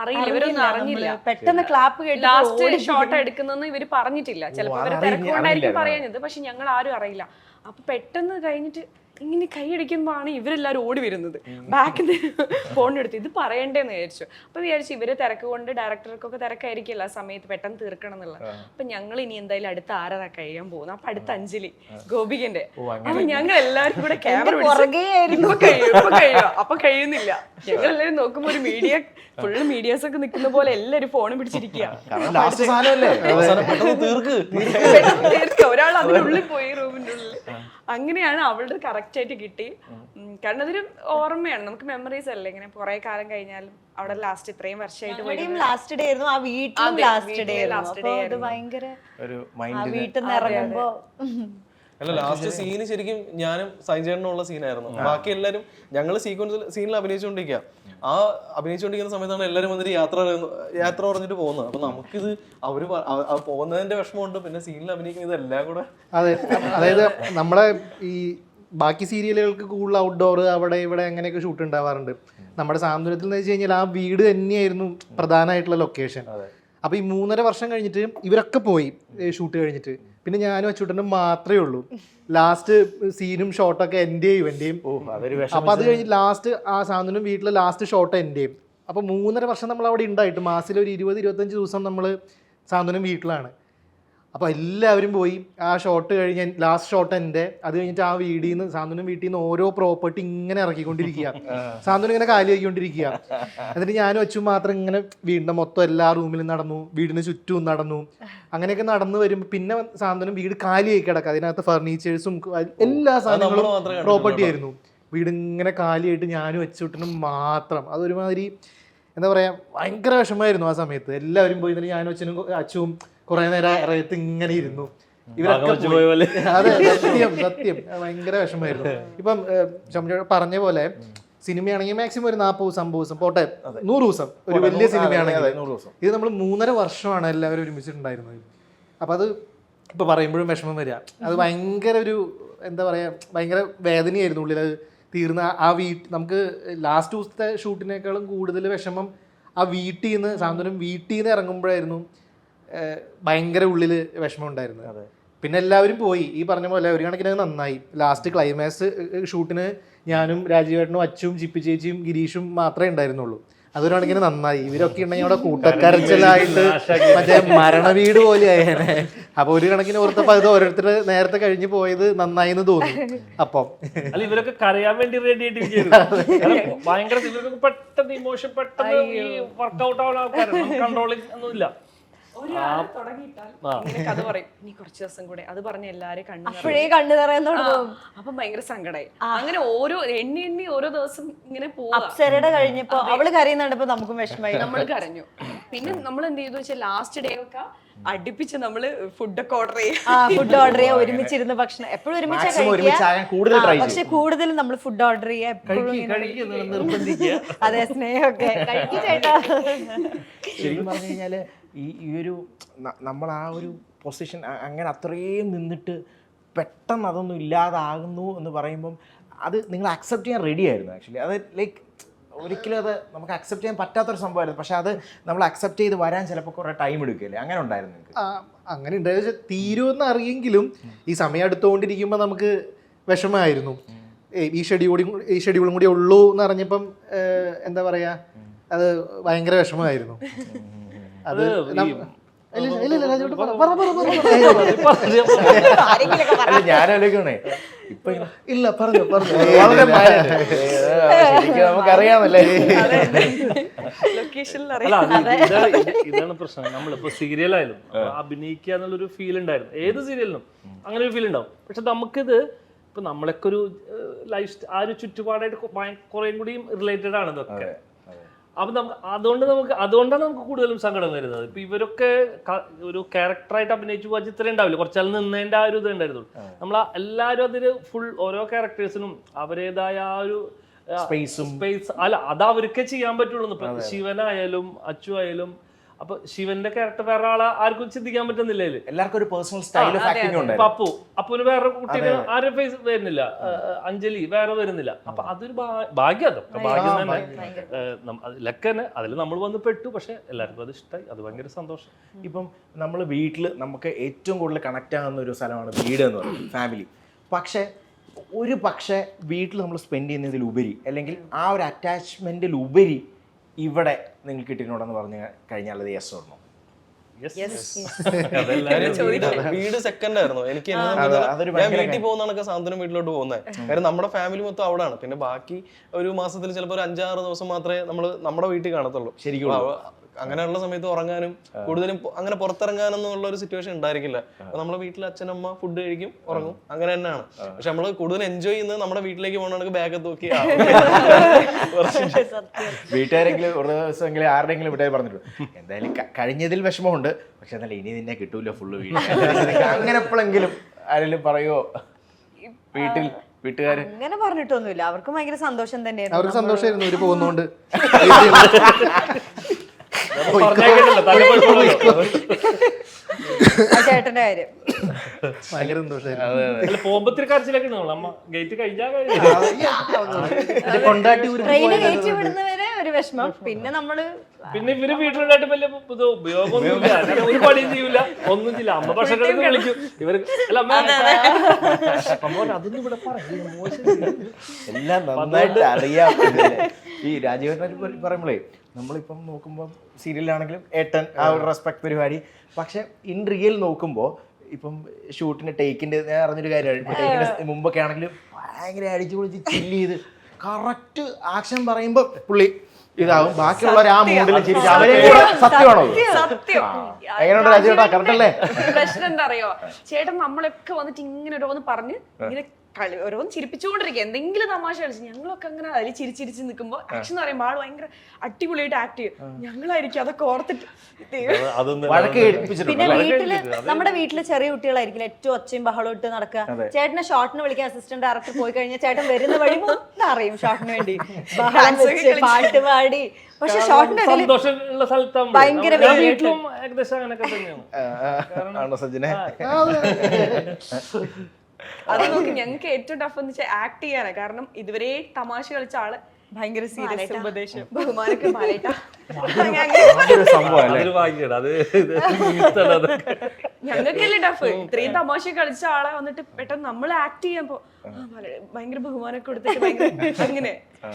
അറിയില്ല ഇവരൊന്നും അറിഞ്ഞില്ല.
പെട്ടെന്ന് ക്ലാപ്പ് കേട്ട്
ലാസ്റ്റ് ഷോട്ട് എടുക്കുന്നെന്ന് ഇവർ പറഞ്ഞിട്ടില്ല. ചിലപ്പോൾ ഇവർ
അറിയില്ല-
തിരക്കുകൊണ്ടായിരിക്കും. പറയുന്നത് പക്ഷെ ഞങ്ങൾ ആരും അറിയില്ല. അപ്പൊ പെട്ടെന്ന് കഴിഞ്ഞിട്ട് ഇങ്ങനെ കൈയടിക്കുമ്പോഴാണ് ഇവരെല്ലാവരും ഓടി വരുന്നത്. ബാക്കിൽ നിന്ന് ഫോണെടുത്ത് ഇത് പറയണ്ടേന്ന് വിചാരിച്ചു. അപ്പൊ വിചാരിച്ചു ഇവർ തിരക്ക് കൊണ്ട് ഡയറക്ടർക്കൊക്കെ തിരക്കായിരിക്കില്ല ആ സമയത്ത് പെട്ടെന്ന് തീർക്കണം എന്നുള്ള അപ്പൊ ഞങ്ങൾ ഇനി എന്തായാലും അടുത്ത ആരാ കഴിയാൻ പോകുന്നത്? അപ്പൊ അടുത്ത അഞ്ജലി ഗോപികന്റെ. അപ്പൊ ഞങ്ങൾ എല്ലാവരും കൂടെ ക്യാമറ കഴിയും അപ്പൊ കഴിയുന്നില്ല. ഞങ്ങൾ എല്ലാവരും നോക്കുമ്പോ ഒരു മീഡിയ ഫുള്ള് മീഡിയാസ് ഒക്കെ നിൽക്കുന്ന പോലെ എല്ലാരും ഫോണും പിടിച്ചിരിക്കുക
കാരണം ലാസ്റ്റ് സാധനമല്ലേ?
അവസാനം പെട്ടെന്ന് തീർക്ക്.
പെട്ടെന്ന് തീർക്കുക. ഒരാൾ അതിനുള്ളിൽ പോയി റൂമിന്റെ ഉള്ളിൽ. അങ്ങനെയാണ് അവളുടെ കറക്റ്റ് ആയിട്ട് കിട്ടി. കാരണം അതൊരു ഓർമ്മയാണ്. നമുക്ക് മെമ്മറീസ് അല്ലേ? ഇങ്ങനെ കുറെ കാലം കഴിഞ്ഞാലും അവിടെ ലാസ്റ്റ് ഇത്രയും വർഷമായിട്ട്
ലാസ്റ്റ് ഡേ ആയിരുന്നു. ആ വീട്ടിലും ലാസ്റ്റ് ഡേ അത്
ആയിരുന്നു.
ഭയങ്കര
ഒരു
ആ
മൈൻഡിന്
വീട്ടിൽ നിന്ന് ഇറങ്ങുമ്പോ
അല്ല ലാസ്റ്റ് സീന് ശരിക്കും ഞാനും സൈജേട്ടനുള്ള സീനായിരുന്നു ബാക്കി എല്ലാരും ഞങ്ങൾ സീക്വൻസിൽ സീനിൽ അഭിനയിച്ചുകൊണ്ടിരിക്കുക ആ അഭിനയിച്ചുകൊണ്ടിരിക്കുന്ന സമയത്താണ് എല്ലാരും വന്നിട്ട് യാത്ര യാത്ര പറഞ്ഞിട്ട് പോകുന്നത്. അപ്പൊ നമുക്കിത് അവർ പോകുന്നതിന്റെ വിഷമമുണ്ട്. പിന്നെ സീനിൽ അഭിനയിക്കുന്ന ഇതെല്ലാം കൂടെ.
അതെ. അതായത് നമ്മളെ ഈ ബാക്കി സീരിയലുകൾക്ക് കൂടുതൽ ഔട്ട്ഡോർ അവിടെ ഇവിടെ അങ്ങനെയൊക്കെ ഷൂട്ട് ഉണ്ടാവാറുണ്ട്. നമ്മുടെ സാന്ത്വനത്തിൽ എന്ന് വെച്ച് കഴിഞ്ഞാൽ ആ വീട് തന്നെയായിരുന്നു പ്രധാനമായിട്ടുള്ള ലൊക്കേഷൻ അപ്പൊ ഈ മൂന്നര വർഷം കഴിഞ്ഞിട്ട് ഇവരൊക്കെ പോയി ഷൂട്ട് കഴിഞ്ഞിട്ട്. പിന്നെ ഞാനും അച്ചൂട്ടനും മാത്രമേ ഉള്ളൂ. ലാസ്റ്റ് സീനും ഷോട്ടൊക്കെ എന്റെ ചെയ്യും
എന്റെയും
അപ്പൊ അത് കഴിഞ്ഞ് ലാസ്റ്റ് ആ സാന്ത്വനും വീട്ടിലെ ലാസ്റ്റ് ഷോട്ട് എന്റെ ചെയ്യും. അപ്പൊ മൂന്നര വർഷം നമ്മൾ അവിടെ ഉണ്ടായിട്ട്. മാസത്തിൽ ഒരു ഇരുപത് ഇരുപത്തഞ്ച് ദിവസം നമ്മൾ സാന്ത്വനം വീട്ടിലാണ്. അപ്പോൾ എല്ലാവരും പോയി. ആ ഷോട്ട് കഴിഞ്ഞ് ലാസ്റ്റ് ഷോട്ട് എന്റെ. അത് കഴിഞ്ഞിട്ട് ആ വീടിൽ നിന്ന് സാന്ത്വനം വീട്ടിൽ നിന്ന് ഓരോ പ്രോപ്പർട്ടി ഇങ്ങനെ ഇറക്കിക്കൊണ്ടിരിക്കുക സാന്ത്വനം ഇങ്ങനെ കാലി ആക്കിക്കൊണ്ടിരിക്കുക എന്നിട്ട് ഞാനും അച്ഛൻ മാത്രം ഇങ്ങനെ വീടിന്റെ മൊത്തം എല്ലാ റൂമിലും നടന്നു. വീടിന് ചുറ്റും നടന്നു. അങ്ങനെയൊക്കെ നടന്നു വരുമ്പോൾ പിന്നെ സാന്ത്വനം വീട് കാലിയായി കിടക്കുക അതിനകത്ത് ഫർണിച്ചേഴ്സും എല്ലാ സാധനങ്ങളും പ്രോപ്പർട്ടി ആയിരുന്നു. വീട് ഇങ്ങനെ കാലിയായിട്ട് ഞാനും അച്ചുട്ടനും മാത്രം. അതൊരുമാതിരി എന്താ പറയാ ഭയങ്കര വിഷമമായിരുന്നു ആ സമയത്ത്. എല്ലാവരും പോയി ഞാനും അച്ഛനും അച്ഛനും കുറെ നേരം ഇറയത്ത് ഇങ്ങനെ ഇരുന്നു.
ഇവരൊക്കെ.
അതെ സത്യം സത്യം. ഭയങ്കര വിഷമമായിരുന്നു. ഇപ്പം ശംജോ പറഞ്ഞ പോലെ സിനിമയാണെങ്കിൽ മാക്സിമം ഒരു നാൽപ്പത് ദിവസം അമ്പത് ദിവസം. പോട്ടെ നൂറ് ദിവസം. ഒരു വലിയ സിനിമയാണെങ്കിൽ. ഇത് നമ്മൾ മൂന്നര വർഷമാണ് എല്ലാവരും ഒരുമിച്ചിട്ടുണ്ടായിരുന്നത്. അപ്പം അത് ഇപ്പൊ പറയുമ്പോഴും വിഷമം വരിക. അത് ഭയങ്കര ഒരു എന്താ പറയുക ഭയങ്കര വേദനയായിരുന്നു ഉള്ളിൽ. അത് തീർന്ന ആ വീട്ട് നമുക്ക് ലാസ്റ്റ് ദിവസത്തെ ഷൂട്ടിനേക്കാളും കൂടുതൽ വിഷമം ആ വീട്ടിൽ നിന്ന് സാന്ത്വനം വീട്ടിൽ നിന്ന് ഇറങ്ങുമ്പോഴായിരുന്നു. ഭയങ്കര ഉള്ളിൽ വിഷമം ഉണ്ടായിരുന്നത് പിന്നെ എല്ലാവരും പോയി. ഈ പറഞ്ഞ പോലെ ഒരു കണക്കിന് നന്നായി. ലാസ്റ്റ് ക്ലൈമാക്സ് ഷൂട്ടിന് ഞാനും രാജീവേട്ടനും അച്ചും ചിപ്പി ചേച്ചിയും ഗിരീഷും മാത്രമേ ഉണ്ടായിരുന്നുള്ളൂ. അതൊരു കണക്കിന് നന്നായി. ഇവരൊക്കെ ഉണ്ടെങ്കിൽ അവിടെ കൂട്ടക്കരച്ചിലായിട്ട് മറ്റേ മരണവീട് പോലെ ആയേനെ. അപ്പൊ ഒരു കണക്കിന് ഓർത്തപ്പോ അത് ഓരോരുത്തർ നേരത്തെ കഴിഞ്ഞു പോയത് നന്നായി എന്ന് തോന്നി. അപ്പം.
അല്ല ഇവരൊക്കെ കരയാൻ വേണ്ടി റെഡി ഭയങ്കര പെട്ടെന്ന് ഇമോഷൻ പെട്ടെന്ന് വർക്ക്ഔട്ട് ആവുന്ന ആൾക്കാരാണ്. കൺട്രോളിങ് ഒന്നുമില്ല.
കഥ പറയും. നീ കുറച്ച് ദിവസം കൂടെ അത് പറഞ്ഞ എല്ലാരും കണ്ണു.
അപ്പോഴേ കണ്ണു നിറയാൻ തുടങ്ങും.
അപ്പൊ ഭയങ്കര സങ്കടായി. അങ്ങനെ ഓരോ എണ്ണി എണ്ണി ഓരോ ദിവസം ഇങ്ങനെ പോവാ.
അപ്സരയുടെ കഴിഞ്ഞപ്പോ അവൾ കരയുന്നുണ്ടപ്പോ നമുക്കും വിഷമായി
നമ്മൾ കരഞ്ഞു. പിന്നെ നമ്മൾ എന്ത് ചെയ്തു വെച്ചാൽ ലാസ്റ്റ് ഡേ ഒക്കെ അടുപ്പിച്ച് നമ്മൾ ഫുഡൊക്കെ ഓർഡർ ചെയ്യാം.
ആ ഫുഡ് ഓർഡർ ചെയ്യാ ഒരുമിച്ചിരുന്ന് ഭക്ഷണം. എപ്പോഴും ഒരുമിച്ച് പക്ഷെ കൂടുതൽ നമ്മൾ ഫുഡ് ഓർഡർ ചെയ്യാ എപ്പോഴും അതെ സ്നേഹമൊക്കെ. കഴിക്ക് ചേട്ടാ.
ശരിക്കും പറഞ്ഞു കഴിഞ്ഞാൽ ഈ ഈ ഒരു നമ്മൾ ആ ഒരു പൊസിഷൻ അങ്ങനെ അത്രയും നിന്നിട്ട് പെട്ടെന്ന് അതൊന്നും ഇല്ലാതാകുന്നു എന്ന് പറയുമ്പം അത് നിങ്ങൾ അക്സെപ്റ്റ് ചെയ്യാൻ റെഡി ആയിരുന്നു ആക്ച്വലി അത് ലൈക്ക് ഒരിക്കലും അത് നമുക്ക് അക്സെപ്റ്റ് ചെയ്യാൻ പറ്റാത്തൊരു സംഭവമായിരുന്നു. പക്ഷേ അത് നമ്മൾ അക്സെപ്റ്റ് ചെയ്ത് വരാൻ ചിലപ്പോൾ കുറേ ടൈം എടുക്കില്ലേ അങ്ങനെ ഉണ്ടായിരുന്നു നിങ്ങൾക്ക്?
അങ്ങനെ ഉണ്ടായത് തീരുമെന്ന് അറിയെങ്കിലും ഈ സമയം എടുത്തുകൊണ്ടിരിക്കുമ്പോൾ നമുക്ക് വിഷമമായിരുന്നു. ഈ ഷെഡ്യൂളിങ് ഈ ഷെഡ്യൂളും കൂടി ഉള്ളൂ എന്ന് അറിഞ്ഞപ്പം എന്താ പറയുക അത് ഭയങ്കര വിഷമമായിരുന്നു. അത് നം- ഇല്ല, ഇല്ല, ഇല്ല, രാജുവേട്ടൻ പറ, പറ, പറ, പറ, പറ.
അല്ല ഞാനാലോചിക്കണേ. ഇപ്പൊ
ഇല്ല പറഞ്ഞു പറഞ്ഞു.
വളരെ നമുക്കറിയാമല്ലേ.
ഇതാണ് പ്രശ്നം. നമ്മളിപ്പോ സീരിയലായാലും അഭിനയിക്കുക എന്നുള്ളൊരു ഫീൽ ഉണ്ടായിരുന്നു. ഏത് സീരിയലിനും അങ്ങനെ ഒരു ഫീൽ ഉണ്ടാവും. പക്ഷെ നമുക്കിത് ഇപ്പൊ നമ്മളൊക്കെ ഒരു ലൈഫ് ആ ഒരു ചുറ്റുപാടായിട്ട് കുറേ കൂടിയും റിലേറ്റഡ് ആണ് ഇതൊക്കെ. അപ്പൊ നമുക്ക് അതുകൊണ്ട് നമുക്ക് അതുകൊണ്ടാണ് നമുക്ക് കൂടുതലും സങ്കടം വരുന്നത്. ഇപ്പൊ ഇവരൊക്കെ ഒരു ക്യാരക്ടറായിട്ട് അഭിനയിച്ചു പോകാൻ ഇത്രയും ഉണ്ടാവില്ല? കുറച്ചാൾ നിന്നതിന്റെ ആ ഒരു ഇത് ഉണ്ടായിരുന്നുള്ളൂ. നമ്മൾ എല്ലാവരും അതിൽ ഫുൾ ഓരോ ക്യാരക്ടേഴ്സിനും അവരേതായ ആ ഒരു
Space-ഉം.
സ്പേസ് അല്ല അത് അവർക്കേ ചെയ്യാൻ പറ്റുള്ളൂ. ശിവനായാലും അച്ചു ആയാലും അപ്പൊ ശിവന്റെ ക്യാരക്ടർ വേറെ ആളെ ആർക്കും ചിന്തിക്കാൻ പറ്റുന്നില്ല ഇതിൽ.
എല്ലാവർക്കും ഒരു പേഴ്സണൽ സ്റ്റൈൽ ഓഫ്
ഇപ്പൊ
ഉണ്ടായിരുന്നു
അപ്പു വേറെ കുട്ടീനെ ആരും ഫേസ് വരുന്നില്ല? അഞ്ജലി വേറെ വരുന്നില്ല. അപ്പൊ അതൊരു ഭാഗ്യം അതൊക്കെ ഭാഗ്യം തന്നെ. ലക്കന് അതിൽ നമ്മൾ വന്ന് പെട്ടു. പക്ഷെ എല്ലാവർക്കും അത് ഇഷ്ടമായി അത് ഭയങ്കര സന്തോഷം.
ഇപ്പം നമ്മൾ വീട്ടിൽ നമുക്ക് ഏറ്റവും കൂടുതൽ കണക്ട് ആകുന്ന ഒരു സ്ഥലമാണ് വീട് എന്ന് പറയുന്നത് ഫാമിലി പക്ഷേ ഒരു പക്ഷേ വീട്ടിൽ നമ്മൾ സ്പെൻഡ് ചെയ്യുന്നതിലുപരി അല്ലെങ്കിൽ ആ ഒരു അറ്റാച്ച്മെന്റിൽ ഉപരി ഇവിടെ നിങ്ങൾക്ക് കിട്ടിയിട്ടുണ്ടെന്ന് പറഞ്ഞു കഴിഞ്ഞാൽ അത് യെസ്
ഓർണോ വീട് വീട് സെക്കൻഡ് ആയിരുന്നു. എനിക്ക് ഞാൻ വീട്ടിൽ പോകുന്നതാണ് സാന്ത്വനം വീട്ടിലോട്ട് പോകുന്നത് കാര്യം നമ്മുടെ ഫാമിലി മൊത്തം അവിടെയാണ് പിന്നെ ബാക്കി ഒരു മാസത്തിൽ ചിലപ്പോൾ ഒരു അഞ്ചാറ് ദിവസം മാത്രമേ നമ്മൾ നമ്മുടെ വീട്ടിൽ കാണത്തുള്ളൂ.
ശരിക്കും
അങ്ങനെയുള്ള സമയത്ത് ഉറങ്ങാനും കൂടുതലും അങ്ങനെ പുറത്തിറങ്ങാനൊന്നുള്ള ഒരു സിറ്റുവേഷൻ ഉണ്ടായിരിക്കില്ല. അപ്പൊ നമ്മളെ വീട്ടിൽ അച്ഛനമ്മ ഫുഡ് കഴിക്കും ഉറങ്ങും. അങ്ങനെ തന്നെയാണ്. പക്ഷെ നമ്മൾ കൂടുതൽ എൻജോയ് ചെയ്യുന്നത് നമ്മുടെ വീട്ടിലേക്ക് പോകണമെങ്കിൽ ബാഗ് തൂക്കി
വീട്ടുകാരെങ്കിലും ഒരു ദിവസമെങ്കിലും ആരുടെങ്കിലും വീട്ടുകാർ പറഞ്ഞിട്ടുണ്ട് എന്തായാലും കഴിഞ്ഞതിൽ വിഷമമുണ്ട് പക്ഷെ എന്നാലും ഇനി നിന്നെ കിട്ടൂല ഫുള്ള് വീട്ടിൽ. അങ്ങനെ എപ്പോഴെങ്കിലും ആരെങ്കിലും പറയുമോ വീട്ടിൽ വീട്ടുകാർ
അങ്ങനെ പറഞ്ഞിട്ടൊന്നുമില്ല. അവർക്ക് ഭയങ്കര സന്തോഷം തന്നെയായിരുന്നു.
അവർക്ക് സന്തോഷമായിരുന്നു ഇവർ പോകുന്നോണ്ട്
പറഞ്ഞേക്കണ്ടല്ലോ, തല കുഴപ്പമില്ലല്ലോ.
ആ ചേട്ടന്റെ കാര്യം.
ഭയങ്കര സന്തോഷമായിരുന്നു
അല്ല പോകുമ്പോ ഇത്തിരി കരച്ചിലൊക്കെ ഉണ്ടാവും. അമ്മ ഗേറ്റ് കഴിഞ്ഞാൽ
കൊണ്ടാട്ടി
ട്രെയിന് കയറ്റി വിടുന്നവരെ ഒരു വിഷമം. പിന്നെ നമ്മൾ
പിന്നെ ഇവർ വീട്ടിലുണ്ടായിട്ട് വലിയ ഇത് ഉപയോഗമൊന്നുമില്ല. അങ്ങനെ ഒരു പണിയും ചെയ്യൂല. ഒന്നും ചെയ്യില്ല അമ്മ എടുത്ത് വിളിക്കും. ഇവർ അല്ല അമ്മ. അമ്മ പറഞ്ഞു, അതൊന്നും ഇവിടെ പറയില്ല മോശം
എല്ലാം നന്നായിട്ട് അറിയാം. ഇതിനെ. ഈ രാജീവേട്ടനെ പറയുമ്പോഴേ നമ്മളിപ്പം നോക്കുമ്പോൾ സീരിയലാണെങ്കിലും ഏട്ടൻ ആ ഒരു റെസ്പെക്ട് പരിപാടി. പക്ഷെ ഇൻ റിയൽ നോക്കുമ്പോൾ ഇപ്പം ഷൂട്ടിന്റെ ടേക്കിന്റെ ഞാൻ അറിഞ്ഞൊരു കാര്യമാണ്. ടേക്കിന്റെ മുമ്പൊക്കെ ആണെങ്കിലും ഭയങ്കര അടിച്ചു പൊളിച്ച് ചില്ല് ചെയ്ത് കറക്റ്റ് ആക്ഷൻ പറയുമ്പോൾ പുള്ളി ഇതാവും. ബാക്കിയുള്ളവർ ആ മൂഡിൽ ചിരിച്ച് അവരെ സത്യമാണോ?
സത്യം.
എങ്ങനെയുണ്ട് രാജേട്ടാ? കറക്റ്റ് അല്ലേ
പ്രശ്നം എന്താ അറിയോ? ചേട്ടൻ നമ്മളൊക്കെ വന്നിട്ട് ഇങ്ങനെ ഓരോന്ന് പറഞ്ഞ് ഇങ്ങനെ കളി ഓരോന്ന് ചിരിപ്പിച്ചുകൊണ്ടിരിക്കുക. എന്തെങ്കിലും തമാശ കളിച്ച് ഞങ്ങളൊക്കെ അങ്ങനെ അതിൽ ചിരിച്ചിരിച്ച് നിൽക്കുമ്പോൾ ആക്ഷൻ എന്ന് പറയുമ്പോൾ ആൾ ഭയങ്കര അടിപൊളിയായിട്ട് ആക്ട് ചെയ്യും. ഞങ്ങളായിരിക്കും അതൊക്കെ ഓർത്തിട്ട് ദൈവം.
അതൊന്നും
വഴക്ക്
പിന്നെ വീട്ടിൽ നമ്മുടെ വീട്ടിൽ ചെറിയ കുട്ടികളായിരിക്കും ഏറ്റവും ഒച്ചയും ബഹളവും ഇട്ട് നടക്കുക. ചേട്ടനെ ഷോട്ടിന് വിളിക്കാൻ അസിസ്റ്റന്റ് ഡയറക്ടർ പോയി കഴിഞ്ഞാൽ ചേട്ടൻ വരുന്ന വഴി മൊത്തം അറിയും ഷോട്ടിന് വേണ്ടി. ബഹളം വെച്ച് പാട്ട് പാടി. പക്ഷെ
സ്ഥലത്താകുമ്പോൾ
ഭയങ്കര
വീട്ടിലും ഏകദേശം അങ്ങനെയൊക്കെ തന്നെയാണ്.
അത് നോക്കി ഞങ്ങൾക്ക് ഏറ്റവും ടഫ് എന്ന് വെച്ചാൽ ആക്ട് ചെയ്യാനാണ് കാരണം ഇതുവരെ തമാശ കളിച്ച ആൾ ഭയങ്കര സീരിയസ് ഉപദേശം. ബഹുമാനൊക്കെ ഞങ്ങൾക്കല്ലേ ടഫ് ഇത്രയും തമാശ കളിച്ച ആളെ വന്നിട്ട് പെട്ടെന്ന് നമ്മൾ ആക്ട് ചെയ്യുമ്പോ പോ വളരെ- ഭയങ്കര ബഹുമാനൊക്കെ കൊടുത്തിട്ട് ഭയങ്കര അങ്ങനെ.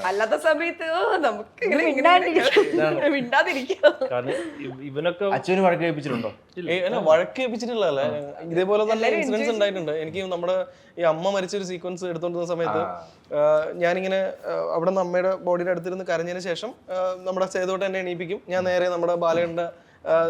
അല്ലാത്ത സമയത്ത് നമുക്ക്
ഇവനൊക്കെ
അച്ഛന് വഴക്ക് കേൾപ്പിച്ചിട്ടുണ്ടോ
വഴക്ക് ഏൽപ്പിച്ചിട്ടില്ലല്ലേ ഇതേപോലെ തന്നെ ഇൻസിഡൻസ് ഉണ്ടായിട്ടുണ്ട്. എനിക്ക് നമ്മുടെ ഈ അമ്മ മരിച്ച ഒരു സീക്വൻസ് എടുത്തോണ്ടിരുന്ന സമയത്ത് ഞാനിങ്ങനെ അവിടെ നിന്ന് അമ്മയുടെ ബോഡിയുടെ അടുത്തിരുന്ന് കരഞ്ഞതിന് ശേഷം നമ്മുടെ സേതോട്ട് എന്നെ എണീപ്പിക്കും. ഞാൻ നേരെ നമ്മുടെ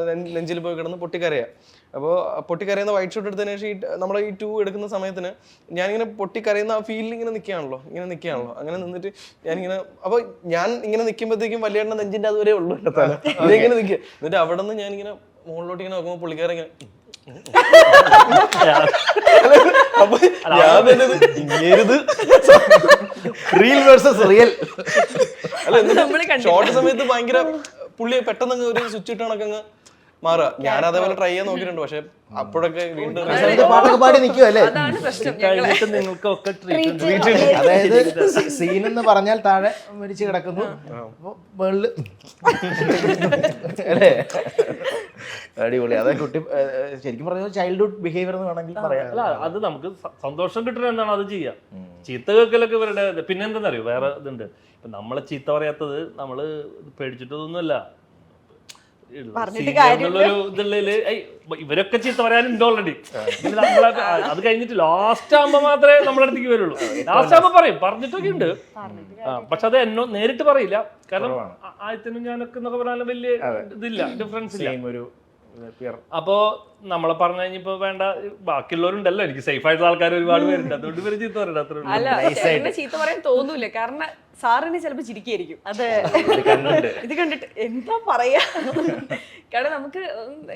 നെ- നെഞ്ചിൽ പോയി കിടന്ന് പൊട്ടിക്കരയുക അപ്പോൾ പൊട്ടിക്കരയുന്ന വൈറ്റ് ഷോട്ട് എടുത്തതിന് ശേഷം ഈ നമ്മൾ ഈ ടൂ എടുക്കുന്ന സമയത്തിന് ഞാനിങ്ങനെ പൊട്ടിക്കരയുന്ന ആ ഫീലിൽ ഇങ്ങനെ നിൽക്കുകയാണല്ലോ ഇങ്ങനെ നിൽക്കുകയാണല്ലോ അങ്ങനെ നിന്നിട്ട് ഞാനിങ്ങനെ അപ്പോൾ ഞാൻ ഇങ്ങനെ നിൽക്കുമ്പോഴത്തേക്കും വലിയ നെഞ്ചിന്റെ നെഞ്ചിന്റെ അതുവരെ ഉള്ളൂ എന്റെ തല. ഇങ്ങനെ നിൽക്കുക എന്നിട്ട് അവിടെ നിന്ന് ഞാനിങ്ങനെ മുകളിലോട്ട് ഇങ്ങനെ നോക്കുമ്പോൾ പുള്ളിക്കാരൻ ഇങ്ങനെ അപ്പൊ ഞാൻ ഇങ്ങേരിത്.
റിയൽ വേഴ്സസ് റിയൽ
ഷോർട്ട് സമയത്ത് ഭയങ്കര പുള്ളി പെട്ടെന്ന് ഒരു സ്വിച്ച് ഇട്ട് കണക്കങ്ങ് മാറുക. ഞാൻ അതേപോലെ ട്രൈ ചെയ്യാൻ നോക്കിയിട്ടുണ്ട്. പക്ഷെ അപ്പോഴൊക്കെ വീണ്ടും
പാട്ടൊക്കെ പാടി നിൽക്കുമല്ലേ
അതാണ് പ്രശ്നം
കഴിഞ്ഞിട്ട് നിങ്ങൾക്കൊക്കെ ട്രീറ്റ്
അതായത് സീൻ എന്ന് പറഞ്ഞാൽ താഴെ മരിച്ചു കിടക്കുന്നു. അപ്പൊ അല്ലേ? അടിപൊളി. അതെ കുട്ടി ഏഹ്, ശരിക്കും പറഞ്ഞാൽ ചൈൽഡ്ഹുഡ് ബിഹേവിയർ എന്ന് വേണമെങ്കിൽ പറയാം.
അല്ല അത് നമുക്ക് സ- സന്തോഷം കിട്ടുന്ന എന്താണ് അത് ചെയ്യാം. ചീത്ത കേൾക്കലൊക്കെ ഇവരുടെ ഇത്. പിന്നെ എന്താണെന്നറിയോ വേറെ ഇതുണ്ട്. ഇപ്പൊ നമ്മളെ ചീത്ത പറയാത്തത് നമ്മൾ പേടിച്ചിട്ടൊന്നുമല്ല
പറഞ്ഞിട്ട് കാര്യമില്ല.
ഇതുള്ളതിൽ ഇവരൊക്കെ ചീത്ത പറയാനുണ്ട് ഓൾറെഡി അത് കഴിഞ്ഞിട്ട് ലാസ്റ്റ് ആകുമ്പോ മാത്രമേ നമ്മുടെ അടുത്തേക്ക് വരുള്ളൂ. ലാസ്റ്റ് ആകുമ്പോ പറയും. പറഞ്ഞിട്ടൊക്കെ ഉണ്ട്. പക്ഷെ അത് എന്നോ നേരിട്ട് പറയില്ല. കാരണം ആദ്യത്തിനും ഞാനൊക്കെ എന്നൊക്കെ പറഞ്ഞാൽ വലിയ ഇതില്ല ഡിഫറൻസ് ഇല്ല. അപ്പോ നമ്മളെ പറഞ്ഞു കഴിഞ്ഞപ്പോ വേണ്ട ബാക്കിയുള്ളവരുണ്ടല്ലോ. എനിക്ക് സേഫ് ആയിട്ടുള്ള ആൾക്കാർ ഒരുപാട് പേരുണ്ട്. അതുകൊണ്ട് ഇവർ ചീത്ത പറയണ്ട അത്രേ ഉള്ളൂ.
അല്ല ചീത്ത പറയാൻ തോന്നൂല. കാരണം സാറിന് ചിലപ്പോൾ ചിരിക്കായിരിക്കും.
അതെ.
ഇത് കണ്ടിട്ട് എന്താ പറയാ? കാരണം നമുക്ക്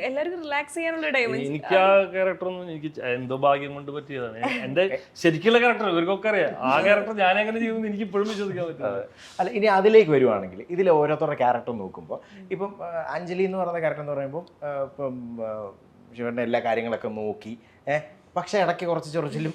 എല്ലാവർക്കും റിലാക്സ് ചെയ്യാനുള്ള ടൈം
എനിക്ക് ആ ക്യാരക്ടർ ഒന്നും എനിക്ക് എന്തോ ഭാഗ്യം കൊണ്ട് പറ്റിയതാണ്. എന്റെ ശരിക്കുള്ള ക്യാരക്ടർ ഇവർക്കൊക്കെ അറിയാം. ആ ക്യാരക്ടർ ഞാൻ എങ്ങനെ ചെയ്യുമെന്ന് എനിക്ക് ഇപ്പോഴും വിശ്വസിക്കാൻ പറ്റും
അല്ല ഇനി അതിലേക്ക് വരുവാണെങ്കിൽ ഇതിൽ ഓരോരുത്തരുടെ ക്യാരക്ടർ നോക്കുമ്പോൾ ഇപ്പം അഞ്ജലി എന്ന് പറയുന്ന ക്യാരക്ടർ എന്ന് പറയുമ്പോൾ ഇപ്പം ശിവന്റെ എല്ലാ കാര്യങ്ങളൊക്കെ നോക്കി ഏഹ് പക്ഷെ ഇടയ്ക്ക് കുറച്ച് ചൊറിച്ചിലും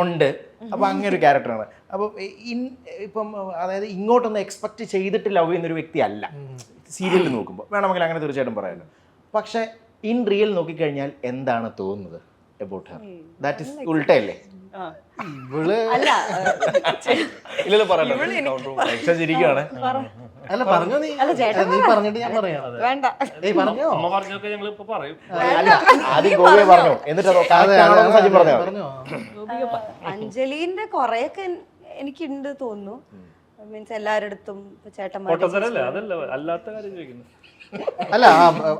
ഉണ്ട്. അപ്പോൾ അങ്ങനെ ഒരു ക്യാരക്ടറാണ് അപ്പോൾ ഇൻ ഇപ്പം അതായത് ഇങ്ങോട്ടൊന്നും എക്സ്പെക്റ്റ് ചെയ്തിട്ട് ലവ് ചെയ്യുന്നൊരു വ്യക്തിയല്ല. വ്യക്തി അല്ല സീരിയലിൽ നോക്കുമ്പോൾ വേണമെങ്കിൽ അങ്ങനെ തീർച്ചയായിട്ടും പറയാമല്ലോ പക്ഷേ ഇൻ റിയൽ നോക്കിക്കഴിഞ്ഞാൽ എന്താണ് തോന്നുന്നത് അബൌട്ട് ഹർ ദാറ്റ് ഇസ് ഉൾട്ടയല്ലേ
ഇവൾ
ഇല്ലല്ലോ പറയാണ്
ചിരിക്കുകയാണ്
അല്ല പറഞ്ഞോ നീ.
അല്ല, ചേട്ടൻ
നീ പറഞ്ഞിട്ട് ഞാൻ പറയാം
വേണ്ട.
ഏയ് പറഞ്ഞോ?
അമ്മ പറഞ്ഞൊക്കെ ഞങ്ങൾ ഇപ്പൊ പറയും.
ആദ്യം ഗോപിയെ പറഞ്ഞു. എന്നിട്ട് എന്ന് പറഞ്ഞോ.
പറഞ്ഞോ.
അഞ്ജലിന്റെ കൊറേയൊക്കെ എനിക്കുണ്ട് തോന്നുന്നു. മീൻസ് എല്ലാരടുത്തും ഇപ്പൊ ചേട്ടന്മാരുടെ
അതല്ല അല്ലാത്ത കാര്യം ചോദിക്കുന്നു.
അല്ല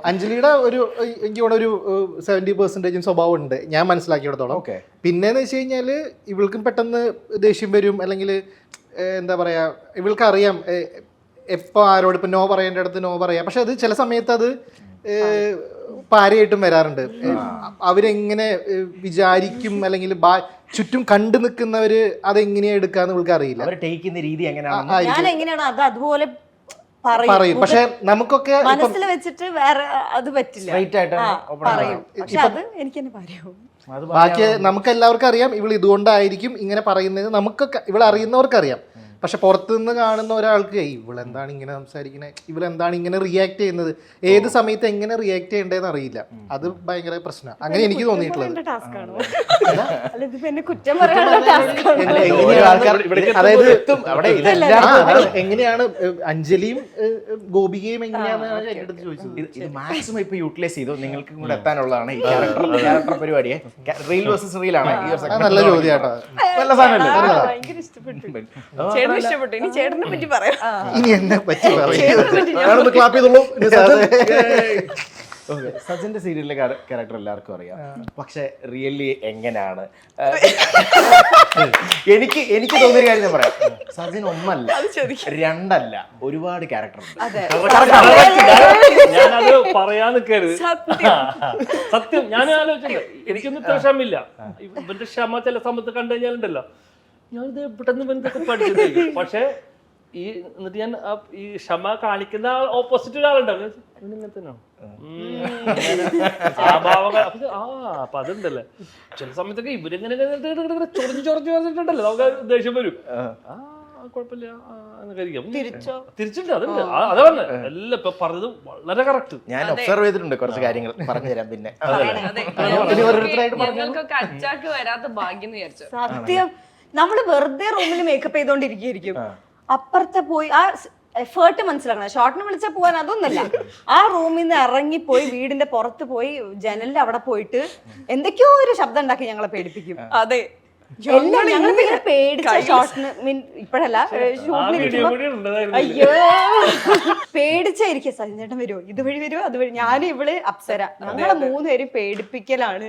അഞ്ജലിയുടെ ഒരു എനിക്ക് തോന്നുന്നു ഒരു സെവന്റി പെർസെന്റേജും സ്വഭാവം ഉണ്ട്. ഞാൻ മനസ്സിലാക്കിയിടത്തോളം.
ഓക്കെ.
പിന്നെന്ന് വെച്ച് കഴിഞ്ഞാൽ ഇവൾക്കും പെട്ടെന്ന് ദേഷ്യം വരും. അല്ലെങ്കിൽ എന്താ പറയാ ഇവൾക്ക് അറിയാം എപ്പോൾ ആരോട് ഇപ്പം നോ പറയേണ്ട അടുത്ത് നോ പറയാം. പക്ഷെ അത് ചില സമയത്ത് അത് പാരയായിട്ടും വരാറുണ്ട്. അവരെങ്ങനെ വിചാരിക്കും അല്ലെങ്കിൽ ചുറ്റും കണ്ടു നിൽക്കുന്നവര് അതെങ്ങനെയാ എടുക്കാന്ന് നമുക്ക് അറിയില്ല.
അവർ ടേക്ക് ചെയ്യുന്ന രീതി
എങ്ങനെയാണ് അത് അതുപോലെ
പറയും. പക്ഷെ നമുക്കൊക്കെ
മനസ്സിൽ വെച്ചിട്ട് വേറെ അത് പറ്റില്ല.
സ്ട്രൈറ്റ് ആയിട്ട്
ആ,
open
പറയും. പക്ഷെ അത് എനിക്ക് തന്നെ പറയും
ബാക്കി നമുക്ക് എല്ലാവർക്കും അറിയാം. ഇവൾ ഇതുകൊണ്ടായിരിക്കും ഇങ്ങനെ പറയുന്നത്. നമുക്കൊക്കെ ഇവൾ അറിയുന്നവർക്ക് അറിയാം പക്ഷെ പുറത്തുനിന്ന് കാണുന്ന ഒരാൾക്ക് "ഏയ്, ഇവളെന്താണ് ഇങ്ങനെ സംസാരിക്കുന്നത് ഇവളെന്താണ് ഇങ്ങനെ റിയാക്ട് ചെയ്യുന്നത്? ഏത് സമയത്ത് എങ്ങനെ റിയാക്ട് ചെയ്യേണ്ടതെന്ന് അറിയില്ല. അത് ഭയങ്കര പ്രശ്നമാണ് അങ്ങനെ എനിക്ക് തോന്നിയിട്ടുള്ളത്.
അല്ല ഇതിപ്പോ എന്നെ കുറ്റം പറയാനുള്ള ടാസ്ക്
എങ്ങനെ- എങ്ങനെയാണ്
ആൾക്കാർ
അതായത്
അവിടെ ഇതെല്ലാം
എങ്ങനെയാണ് അഞ്ജലിയും ഗോപികയും എങ്ങനെയാണ്
ഇത് മാക്സിമം ഇപ്പൊ യൂട്ടിലൈസ് ചെയ്തു. നിങ്ങൾക്ക് കൂടെ എത്താനുള്ളതാണ് ഈ ക്യാരക്ടർ ക്യാരക്ടർ പരിപാടിയെ. റീൽ വേഴ്സസ് റീൽ ആണ്.
നല്ല ചോദ്യം
നല്ല സാധനമല്ലേ?
ഇഷ്ടപ്പെട്ടു.
ഇനി ചേട്ടനെ പറ്റി പറയാം.
ഇനി എന്നെ പറ്റി ക്ലാപ്പ് ചെയ്തോളൂ.
സജിന്റെ സീരിയലിലെ ക്യാരക്ടർ എല്ലാവർക്കും അറിയാം. പക്ഷെ റിയലി എങ്ങനെയാണ് എനിക്ക് എനിക്ക് തോന്നിയ കാര്യം ഞാൻ പറയാം. സജിൻ ഒന്നല്ല രണ്ടല്ല ഒരുപാട് ക്യാരക്ടർ ഉണ്ട്.
അതെ.
ഞാനത് പറയാൻ നിൽക്കരുത്.
സത്യം.
സത്യം. ഞാൻ ആലോചിച്ചില്ല എനിക്കൊന്നും ഇത്ര ക്ഷമില്ല ഇവന്റെ ക്ഷമ ചില സമയത്ത് കണ്ടു കഴിഞ്ഞാലുണ്ടല്ലോ. ഞാനിത് പെട്ടെന്ന് ഇവനൊക്കെ പഠിച്ചു പക്ഷെ ഈ എന്നിട്ട് ഞാൻ ഈ ക്ഷമ കാണിക്കുന്ന ഓപ്പോസിറ്റ് ഒരാളുണ്ടാവും ഇങ്ങനെ തന്നെയാണ്? ആ. ഭാവം അപ്പൊ ആ അപ്പൊ അതുണ്ടല്ലേ? ചില സമയത്തൊക്കെ ഇവരിങ്ങനെ ചൊറിഞ്ഞ് ചൊറിഞ്ഞ് പറഞ്ഞിട്ടുണ്ടല്ലോ നമുക്ക് ദേഷ്യം വരും. ആ. കുഴപ്പമില്ല? തിരിച്ചുണ്ട് അതുണ്ട്. ആ, അതാണ് എല്ലാം ഇപ്പൊ പറഞ്ഞത് വളരെ കറക്റ്റ്
ഞാൻ ഒബ്സർവ് ചെയ്തിട്ടുണ്ട് കുറച്ച് കാര്യങ്ങൾ പറഞ്ഞു തരാം പിന്നെ.
അതെ ഞങ്ങൾക്കൊക്കെ അറ്റാക്ക് വരാത്ത ഭാഗ്യം വിചാരിച്ചു.
സത്യം. നമ്മൾ വെറുതെ റൂമിൽ മേക്കപ്പ് ചെയ്തോണ്ടിരിക്കും അപ്പുറത്തെ പോയി ആ എഫേർട്ട് മനസ്സിലാക്കണം. ഷോർട്ടിന് വിളിച്ചാൽ പോകാൻ അതൊന്നല്ല ആ റൂമിൽ നിന്ന് ഇറങ്ങിപ്പോയി വീടിന്റെ പുറത്ത് പോയി ജനലിന്റെ അവിടെ പോയിട്ട് എന്തൊക്കെയോ ഒരു ശബ്ദം ഉണ്ടാക്കി ഞങ്ങളെ പേടിപ്പിക്കും.
അതെ.
എല്ലാം ഞങ്ങൾ ഇങ്ങനെ പേടിച്ച മീൻ ഇപ്പോഴല്ല ഷൂട്ടിന് അയ്യോ. പേടിച്ചായിരിക്കും. സജിൻ ചേട്ടൻ വരുമോ ഇതുവഴി വരുമോ അതുവഴി. ഞാനും ഇവൾ അപ്സര. നമ്മളെ മൂന്നുപേരും പേടിപ്പിക്കലാണ്.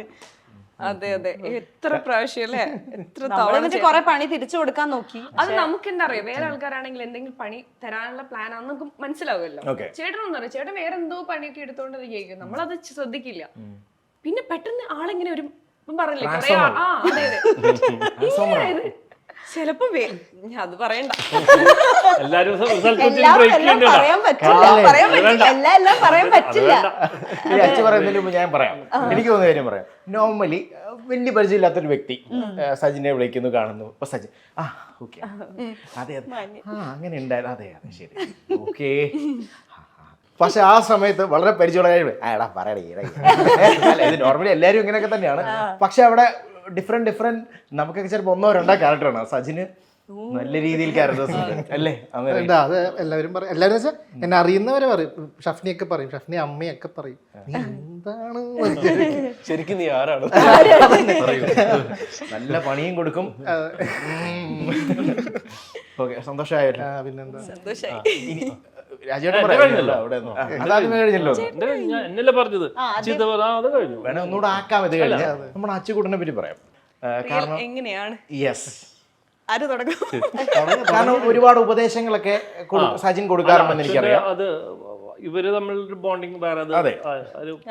അതെ അതെ. എത്ര പ്രാവശ്യം അല്ലേ? എത്ര തവണ
എന്നിട്ട് കൊറേ പണി തിരിച്ചു കൊടുക്കാൻ നോക്കി.
അത് നമുക്ക് എന്താ അറിയാം വേറെ ആൾക്കാരാണെങ്കിൽ എന്തെങ്കിലും പണി തരാനുള്ള പ്ലാൻ ആണെന്ന് നമുക്ക് മനസ്സിലാവുമല്ലോ.
ചേട്ടൻ
ചേട്ടനൊന്നും അറിയാം ചേട്ടൻ വേറെ എന്തോ പണിയൊക്കെ എടുത്തോണ്ടിരിക്കും നമ്മളത് ശ്രദ്ധിക്കില്ല. പിന്നെ പെട്ടെന്ന് ആളിങ്ങനെ ഒരു പറഞ്ഞില്ലേ? കൊറേ ആ- അതെ ചിലപ്പോ വേ- അത് പറയണ്ട.
അച്ഛ പറയുന്നതിന് മുമ്പ് ഞാൻ പറയാം. എനിക്ക് തോന്നുന്ന കാര്യം പറയാം. നോർമലി വലിയ പരിചയമില്ലാത്തൊരു വ്യക്തി സജിനെ വിളിക്കുന്നു കാണുന്നു. അപ്പൊ സജിൻ ആ ഓക്കെ അതെ അതെ. ആ അങ്ങനെ ഉണ്ടായിരുന്നു. അതെ അതെ ശരി. ഓക്കെ പക്ഷെ ആ സമയത്ത് വളരെ പരിചയമുള്ള പറയടേ എടാ. ഇത് നോർമലി എല്ലാവരും ഇങ്ങനെയൊക്കെ തന്നെയാണ്. പക്ഷെ അവിടെ ഡിഫറെന്റ് ഡിഫറെന്റ് നമുക്കൊക്കെ ചിലപ്പോൾ ഒന്നോ രണ്ടോ ക്യാരക്ടറാണ് സജിന് നല്ല രീതിയിൽ ക്യാരക്ടേഴ്സ് അല്ലേ? അങ്ങനെ.
എന്താ അത് എല്ലാവരും പറയും. എല്ലാവരും വെച്ചാൽ എന്നെ അറിയുന്നവരെ പറയും. ഷഫ്നിയൊക്കെ പറയും. ഷഫ്നി അമ്മയൊക്കെ പറയും. നീ എന്താണ്?
ശരിക്കും നീ ആരാണ്?
നല്ല പണിയും കൊടുക്കും. ഓക്കെ
പിന്നെന്താ?
സന്തോഷായി.
എന്നല്ലേ പറഞ്ഞത്. അത്. കഴിഞ്ഞു.
വേണേ ഒന്നുകൂടെ ആക്കാം ഇത് കഴിഞ്ഞ്. നമ്മുടെ അച്ചുകൂട്ടനെ പറ്റി പറയാം. കാരണം
എങ്ങനെയാണ്?
യെസ്.
ആര് തുടങ്ങും?
കാരണം ഒരുപാട് ഉപദേശങ്ങളൊക്കെ കൊടു- സജിൻ കൊടുക്കാറുണ്ടെന്ന് എനിക്കറിയാം.
അത് ഇവർ തമ്മിലൊരു ബോണ്ടിങ് വേറെ അത്
അതെ.
ആ,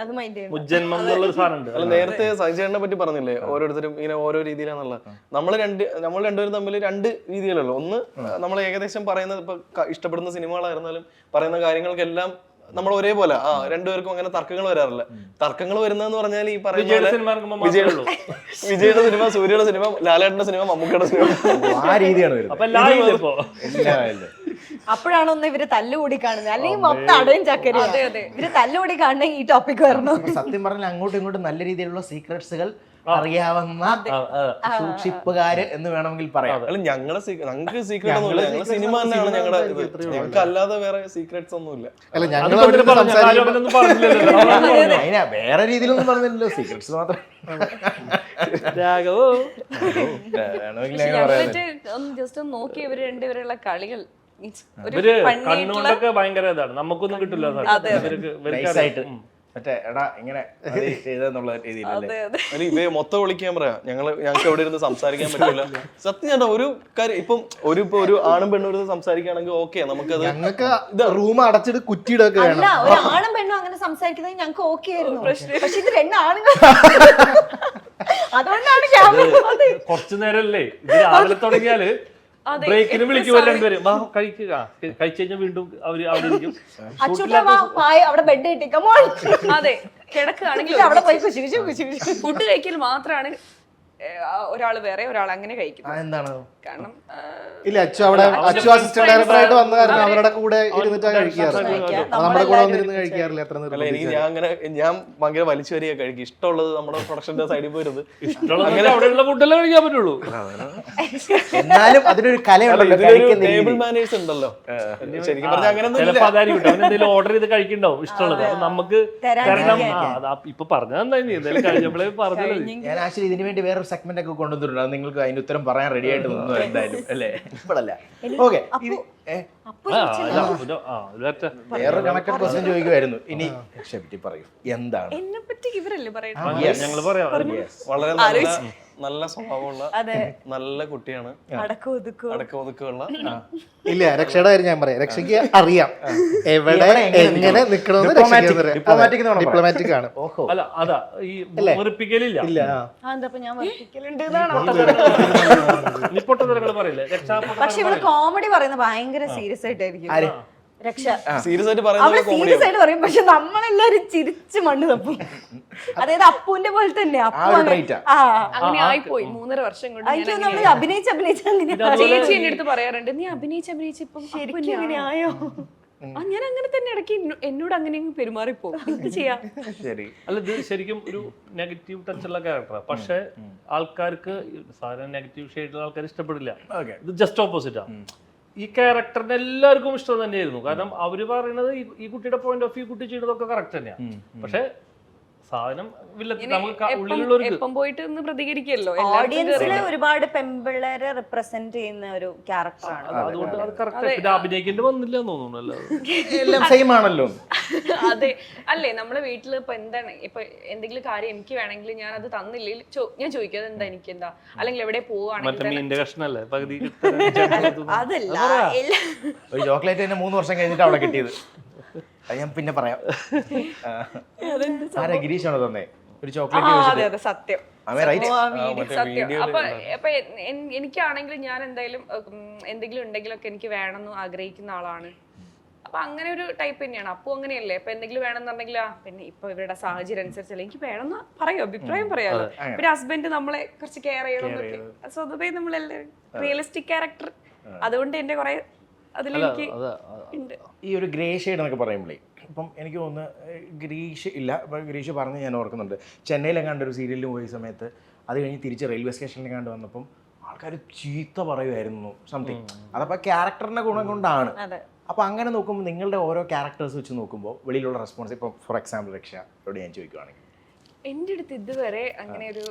അത് മൈൻഡ് ചെയ്യണം
മുജ്ജന്മം എന്നുള്ളൊരു സാധനം ഉണ്ട്
അല്ല നേരത്തെ സജിചേട്ടനെ പറ്റി പറഞ്ഞില്ലേ? ഓരോരുത്തരും ഇങ്ങനെ ഓരോ രീതിയിലാണുള്ള നമ്മൾ രണ്ട് നമ്മൾ രണ്ടുപേരും തമ്മിൽ രണ്ട് രീതിയിലല്ലോ? ഒന്ന് നമ്മൾ ഏകദേശം പറയുന്ന ഇപ്പൊ ഇഷ്ടപ്പെടുന്ന സിനിമകളായിരുന്നാലും പറയുന്ന കാര്യങ്ങൾക്കെല്ലാം നമ്മൾ ഒരേപോലെ ആ രണ്ടുപേർക്കും അങ്ങനെ തർക്കങ്ങൾ വരാറില്ല. തർക്കങ്ങൾ വരുന്നതെന്ന് പറഞ്ഞാൽ ഈ പറയുന്ന
വിജയുടെ സിനിമ
സൂര്യയുടെ സിനിമ ലാലേട്ടന്റെ സിനിമ മമ്മൂക്കയുടെ സിനിമ.
ആ രീതിയാണ് വരുന്നത്
അപ്പൊ എല്ലാവരും ഇപ്പോ
എല്ലാം ആയില്ലേ?
അപ്പോഴാണ് ഒന്ന് ഇവർ തല്ലുകൂടി കാണുന്നത്. അല്ലെങ്കിൽ മൊത്തം അടയും ചക്കര ഇവർ തല്ലുകൂടി കാണുന്ന ഈ ടോപ്പിക് വരണം.
സത്യം പറഞ്ഞാൽ അങ്ങോട്ടും ഇങ്ങോട്ടും നല്ല രീതിയിലുള്ള സീക്രട്സുകൾ അറിയാവുന്ന. സൂക്ഷിപ്പുകാര് എന്ന് വേണമെങ്കിൽ പറയാം.
ഞങ്ങളെ ഞങ്ങൾക്ക് സീക്രട്ട് സിനിമ തന്നെയാണ് ഞങ്ങളുടെ ഞങ്ങൾക്ക് അല്ലാതെ വേറെ സീക്രട്സ് ഒന്നുമില്ല.
അല്ല ഞങ്ങൾ
വേറെ രീതിയിലൊന്നും പറഞ്ഞില്ലല്ലോ. സീക്രട്സ് മാത്രം.
രാഘവോ?
ജസ്റ്റ് ഒന്ന് നോക്കി ഇവർ രണ്ടുപേരുള്ള കളികൾ. Means ഒരു
കണ്ണുകൊണ്ടൊക്കെ ഭയങ്കര ഇതാണ്. നമുക്കൊന്നും കിട്ടില്ല
മറ്റേ എടാ ഇങ്ങനെ അത് ചെയ്തെന്നുള്ള രീതിയിലല്ലേ?
ഇവയെ മൊത്തം വിളിക്കാൻ പറയാ. ഞങ്ങൾ ഞങ്ങൾക്ക് എവിടെ ഇരുന്ന് സംസാരിക്കാൻ പറ്റില്ല. സത്യം ചേട്ടാ ഒരു കാര്യം ഇപ്പം ഒരു ഇപ്പൊ ഒരു ആണും പെണ്ണും ഇരുന്ന് സംസാരിക്കുകയാണെങ്കിൽ ഓക്കെ നമുക്കത്
ഞങ്ങൾക്ക് റൂം അടച്ചിട്ട് കുറ്റിയിടൊക്കെ വേണം.
ഒരു ആണും പെണ്ണും അങ്ങനെ സംസാരിക്കുന്നത് ഞങ്ങൾക്ക് ഓക്കെ ആയിരുന്നു. പക്ഷെ ഇത് രണ്ടാണുങ്ങൾ അതുകൊണ്ടാണ് ക്യാമറ
കുറച്ചു നേരമല്ലേ? ഇത് രാവിലെ
തുടങ്ങിയാൽ
ബ്രേക്കിന്
വിളിക്കുമ്പോൾ?
രണ്ടുപേരും? വാ കഴിക്കുക കഴിച്ചു കഴിഞ്ഞാൽ വീണ്ടും അവർ അവിടെ ഇരിക്കും.
അച്ചുട്ടാ വാ പായ അവിടെ ബെഡ് കിട്ടിക്കമോൾ
അതെ കിടക്കുകയാണെങ്കിൽ
അവിടെ പോയി
ഫുഡ് കഴിക്കൽ മാത്രമാണ് ഒരാൾ വേറെ ഒരാൾ അങ്ങനെ കഴിക്കും.
എന്താണ്?
കാരണം
ഇല്ല അച്ചു അവിടെ അച്ചു അസിസ്റ്റന്റ് ഡയറക്ടർ ആയിട്ട് വന്ന കാരണം അവരുടെ കൂടെ കഴിക്കാറ്. നമ്മുടെ കൂടെ വന്നിരുന്ന് കഴിക്കാറില്ല എത്ര
അല്ല എനിക്ക് ഞാൻ അങ്ങനെ ഞാൻ ഭയങ്കര വലിച്ചു വരിക കഴിക്കും ഇഷ്ടമുള്ളത് നമ്മുടെ പ്രൊഡക്ഷന്റെ സൈഡിൽ പോയിരുന്നത്
ഇഷ്ടമുള്ള അവിടെയുള്ള ഫുഡല്ലേ കഴിക്കാൻ പറ്റുള്ളൂ.
എന്നാലും അതിനൊരു കലയുണ്ടല്ലോ
ടേബിൾ. മാനേഴ്സ് ഉണ്ടല്ലോ. ശരിക്കും പറഞ്ഞാൽ അങ്ങനെ
ഓർഡർ ചെയ്ത് കഴിക്കണ്ടാവും ഇഷ്ടമുള്ളത്. നമുക്ക് ഇപ്പൊ പറഞ്ഞാൽ എന്തായാലും കഴിഞ്ഞപ്പോഴേ
ഞാൻ ആക്ച്വലി ഇതിനു വേണ്ടി വേറൊരു സെഗ്മെന്റ് ഒക്കെ കൊണ്ടുവന്നിട്ടുണ്ട്. അത് നിങ്ങൾക്ക് അതിന് ഉത്തരം പറയാൻ റെഡി ആയിട്ട് നിന്നു എന്തായാലും അല്ലേ? ഇപ്പോഴല്ല ഓക്കെ വേറെ കണക്റ്റഡ് ക്വസ്റ്റ്യൻ ചോദിക്കുമായിരുന്നു ഇനി ഷെബിറ്റി പറയൂ. എന്താണ്?
എന്നെ പറ്റി ഇവരല്ലേ പറയുന്നത്
നല്ല സ്വഭാവമുള്ള നല്ല കുട്ടിയാണ്.
അടക്കം ഒതുക്കും?
അടക്ക ഒതുക്കമുള്ള.
ഇല്ല രക്ഷയുടെ കാര്യം ഞാൻ പറയാം. രക്ഷയ്ക്ക് അറിയാം. എവിടെ
എങ്ങനെ
നിക്കണമെന്ന് ഡിപ്ലോമാറ്റിക് ആണ്.
ഓഹോ.
അല്ല അതാ ഈ മുറിപ്പിക്കലില്ല.
ഇല്ല ആ.
ആ ഞാൻ വർദ്ധിക്കലുണ്ട് എന്നാണോ?
നീ പൊട്ടത്തരങ്ങൾ പറയില്ലേ?
പക്ഷെ ഇവൾ കോമഡി പറയുന്നത് ഭയങ്കര സീരിയസ് ആയിട്ടായിരിക്കും? രക്ഷ.
സീരിയസ് ആയിട്ട്
അവൾ
പറയുന്നത് കോമഡി
സീരിയസ് ആയിട്ട് പറയും പക്ഷെ നമ്മളെല്ലാരും ചിരിച്ചു മണ്ണ് തപ്പും. അതായത് അപ്പുവിന്റെ പോലെ തന്നെ അപ്പു അങ്ങനെ-
ആയിപ്പോയി മൂന്നര വർഷം കൊണ്ട്
അഭിനയിച്ച് അഭിനയിച്ച് അങ്ങനെ
ചേച്ചി എന്റെ അടുത്ത് പറയാറുണ്ട് നീ അഭിനയിച്ച് അഭിനയിച്ച് ഇപ്പം
ശരിക്കും
അങ്ങനെ
ആയോ
ആ ഞാൻ അങ്ങനെ തന്നെ ഇടയ്ക്ക് എന്നോ- എന്നോട് അങ്ങനെ അങ്ങ് പെരുമാറിപ്പോ എന്ത് ചെയ്യാം?
ശരി.
അല്ല ഇത് ശരിക്കും ഒരു നെഗറ്റീവ് ടച്ച് ഉള്ള ക്യാരക്ടറാണ് പക്ഷെ ആൾക്കാർക്ക് സാധാരണ നെഗറ്റീവ് ഷെയ്ഡുള്ള ആൾക്കാർ ഇഷ്ടപ്പെടില്ല.
ഓക്കെ.
ഇത് ജസ്റ്റ് ഓപ്പോസിറ്റാ ഈ ക്യാരക്ടറിന് എല്ലാവർക്കും ഇഷ്ടം തന്നെയായിരുന്നു. കാരണം അവർ പറയുന്നത് ഈ- കുട്ടിയുടെ പോയിന്റ് ഓഫ് വ്യൂ കുട്ടി ചെയ്യുന്നതൊക്കെ കറക്റ്റ് തന്നെയാണ് പക്ഷെ സാധനം
എപ്പം പോയിട്ട് ഒന്ന് പ്രതികരിക്കല്ലോ
ഓഡിയൻസിൽ ഒരുപാട് പെമ്പിള്ളേരെ റിപ്രസെന്റ് ചെയ്യുന്ന ഒരു ക്യാരക്ടറാണ്
അതുകൊണ്ട് അത് കറക്റ്റ് പിന്നെ അഭിനയിക്കേണ്ടി വന്നില്ല എന്ന് തോന്നുന്നു
എല്ലാം സെയിം ആണല്ലോ.
അതെ. അല്ലേ നമ്മളെ വീട്ടിൽ ഇപ്പൊ എന്താണ്? ഇപ്പൊ എന്തെങ്കിലും കാര്യം എനിക്ക് വേണമെങ്കിൽ ഞാൻ അത് തന്നില്ലേ ഞാൻ ചോദിക്കാതെ എന്താ എനിക്ക് എന്താ അല്ലെങ്കിൽ എവിടെ
പോവാണെങ്കിൽ
അതല്ല
ചോക്ലേറ്റ് മൂന്ന് വർഷം കഴിഞ്ഞിട്ട് അവിടെ കിട്ടിയത്. അത് ഞാൻ പിന്നെ പറയാം. ആരാ ഗിരീഷാണോ തന്നെ? ഒരു ചോക്ലേറ്റ്
അതെ അതെ സത്യം. എനിക്കാണെങ്കിൽ ഞാൻ എന്തായാലും എന്തെങ്കിലും എന്തെങ്കിലും ഉണ്ടെങ്കിലൊക്കെ എനിക്ക് വേണമെന്ന് ആഗ്രഹിക്കുന്ന ആളാണ്. അപ്പൊ അങ്ങനെ ഒരു ടൈപ്പ് തന്നെയാണ്. അപ്പൊ അങ്ങനെയല്ലേ? ഇപ്പൊ എന്തെങ്കിലും വേണമെന്നുണ്ടെങ്കിൽ ആ പിന്നെ ഇപ്പൊ ഇവരുടെ സാഹചര്യം അനുസരിച്ചല്ലേ? എനിക്ക് വേണമെന്ന് പറയോ അഭിപ്രായം പറയാലോ. പിന്നെ ഹസ്ബൻഡ് നമ്മളെ കുറച്ച് കെയർ ചെയ്യണമെന്നൊക്കെ സ്വതവേ നമ്മളെല്ലാവരും റിയലിസ്റ്റിക് ക്യാരക്ടർ അതുകൊണ്ട് എന്റെ കുറെ അതിലെനിക്ക്
ഈ ഒരു ഗ്രേ ഷെയ്ഡ് എന്നൊക്കെ പറയുമ്പോഴേ ഇപ്പം എനിക്ക് തോന്നുന്നു ഗിരീഷ് ഇല്ല. ഇപ്പം ഗിരീഷ് പറഞ്ഞ് ഞാൻ ഓർക്കുന്നുണ്ട്. ചെന്നൈയിലെങ്ങാണ്ട് ഒരു സീരിയലിന് പോയ സമയത്ത് അത് കഴിഞ്ഞ് തിരിച്ച് റെയിൽവേ സ്റ്റേഷനിൽ കണ്ട് വന്നപ്പം ആൾക്കാർ ചീത്ത പറയുമായിരുന്നു സംതിങ് അതപ്പോൾ ക്യാരക്ടറിന്റെ ഗുണം കൊണ്ടാണ്. അപ്പോൾ അങ്ങനെ നോക്കുമ്പോൾ നിങ്ങളുടെ ഓരോ ക്യാരക്ടേഴ്സ് വെച്ച് നോക്കുമ്പോൾ വെളിയിലുള്ള റെസ്പോൺസ് ഇപ്പോൾ ഫോർ എക്സാമ്പിൾ രക്ഷയോട് ഞാൻ ചോദിക്കുവാണെങ്കിൽ
എന്റെ അടുത്ത് ഇതുവരെ അങ്ങനെ ഒരു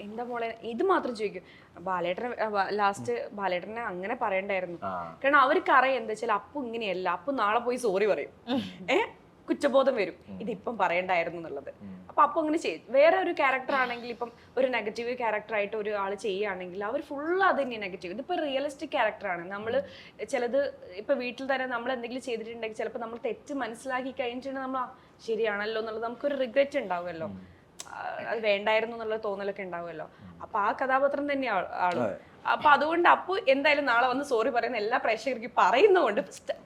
എന്താ മോളെ ഇത് മാത്രം ചോദിക്കും. ബാലേട്ടനെ ലാസ്റ്റ് ബാലേട്ടനെ അങ്ങനെ പറയണ്ടായിരുന്നു. കാരണം അവർക്ക് അറിയാം എന്താ വെച്ചാൽ അപ്പു ഇങ്ങനെയല്ല അപ്പു നാളെ പോയി സോറി പറയും. ഏ? കുറ്റബോധം വരും. ഇതിപ്പം പറയണ്ടായിരുന്നു എന്നുള്ളത്. അപ്പൊ അപ്പൊ അങ്ങനെ ചെയ്യും. വേറെ ഒരു ക്യാരക്ടർ ആണെങ്കിൽ ഇപ്പം ഒരു നെഗറ്റീവ് ക്യാരക്ടർ ആയിട്ട് ഒരു ആൾ ചെയ്യുകയാണെങ്കിൽ അവർ ഫുൾ അത് തന്നെ നെഗറ്റീവ് ഇതിപ്പോ റിയലിസ്റ്റിക് ക്യാരക്ടർ ആണ്. നമ്മൾ ചിലത് ഇപ്പൊ വീട്ടിൽ തന്നെ നമ്മൾ എന്തെങ്കിലും ചെയ്തിട്ടുണ്ടെങ്കിൽ ചിലപ്പോൾ നമ്മൾ തെറ്റ് മനസ്സിലാക്കി കഴിഞ്ഞിട്ടുണ്ടെങ്കിൽ നമ്മൾ ശരിയാണല്ലോ എന്നുള്ളത് നമുക്കൊരു റിഗ്രറ്റ് ഉണ്ടാവുമല്ലോ. അത് വേണ്ടായിരുന്നു എന്നുള്ള തോന്നലൊക്കെ ഉണ്ടാവുമല്ലോ. അപ്പൊ ആ കഥാപാത്രം തന്നെ ആളും. അപ്പൊ അതുകൊണ്ട് അപ്പു എന്തായാലും നാളെ വന്ന് സോറി പറയുന്ന എല്ലാ പ്രേക്ഷകർക്കും പറയുന്നതുകൊണ്ട്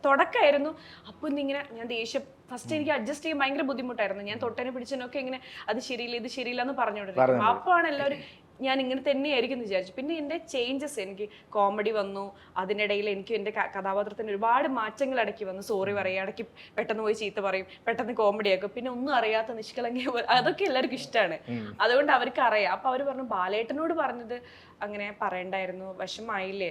തുടക്കമായിരുന്നു. അപ്പൊ ഇന്നിങ്ങനെ ഞാൻ ദേഷ്യം ഫസ്റ്റ് എനിക്ക് അഡ്ജസ്റ്റ് ചെയ്യാൻ ഭയങ്കര ബുദ്ധിമുട്ടായിരുന്നു. ഞാൻ തൊട്ടനെ പിടിച്ചതിനൊക്കെ ഇങ്ങനെ അത് ശരിയില്ല ഇത് ശരിയില്ല എന്ന് പറഞ്ഞുകൊണ്ടിരുന്നു. അപ്പാണ് എല്ലാവരും ഞാൻ ഇങ്ങനെ തന്നെയായിരിക്കും എന്ന് വിചാരിച്ചു. പിന്നെ എന്റെ ചേഞ്ചസ് എനിക്ക് കോമഡി വന്നു. അതിനിടയിൽ എനിക്ക് എന്റെ കഥാപാത്രത്തിന് ഒരുപാട് മാറ്റങ്ങൾ ഇടയ്ക്ക് വന്നു. സോറി പറയും. ഇടയ്ക്ക് പെട്ടെന്ന് പോയി ചീത്ത പറയും. പെട്ടെന്ന് കോമഡി ആക്കും. പിന്നെ ഒന്നും അറിയാത്ത നിഷ്കളങ്ക അതൊക്കെ എല്ലാവർക്കും ഇഷ്ടമാണ് അതുകൊണ്ട് അവർക്ക് അറിയാം അപ്പോൾ അവർ പറഞ്ഞു ബാലേട്ടനോട് പറഞ്ഞത് അങ്ങനെ പറയണ്ടായിരുന്നു വിഷമായില്ലേ?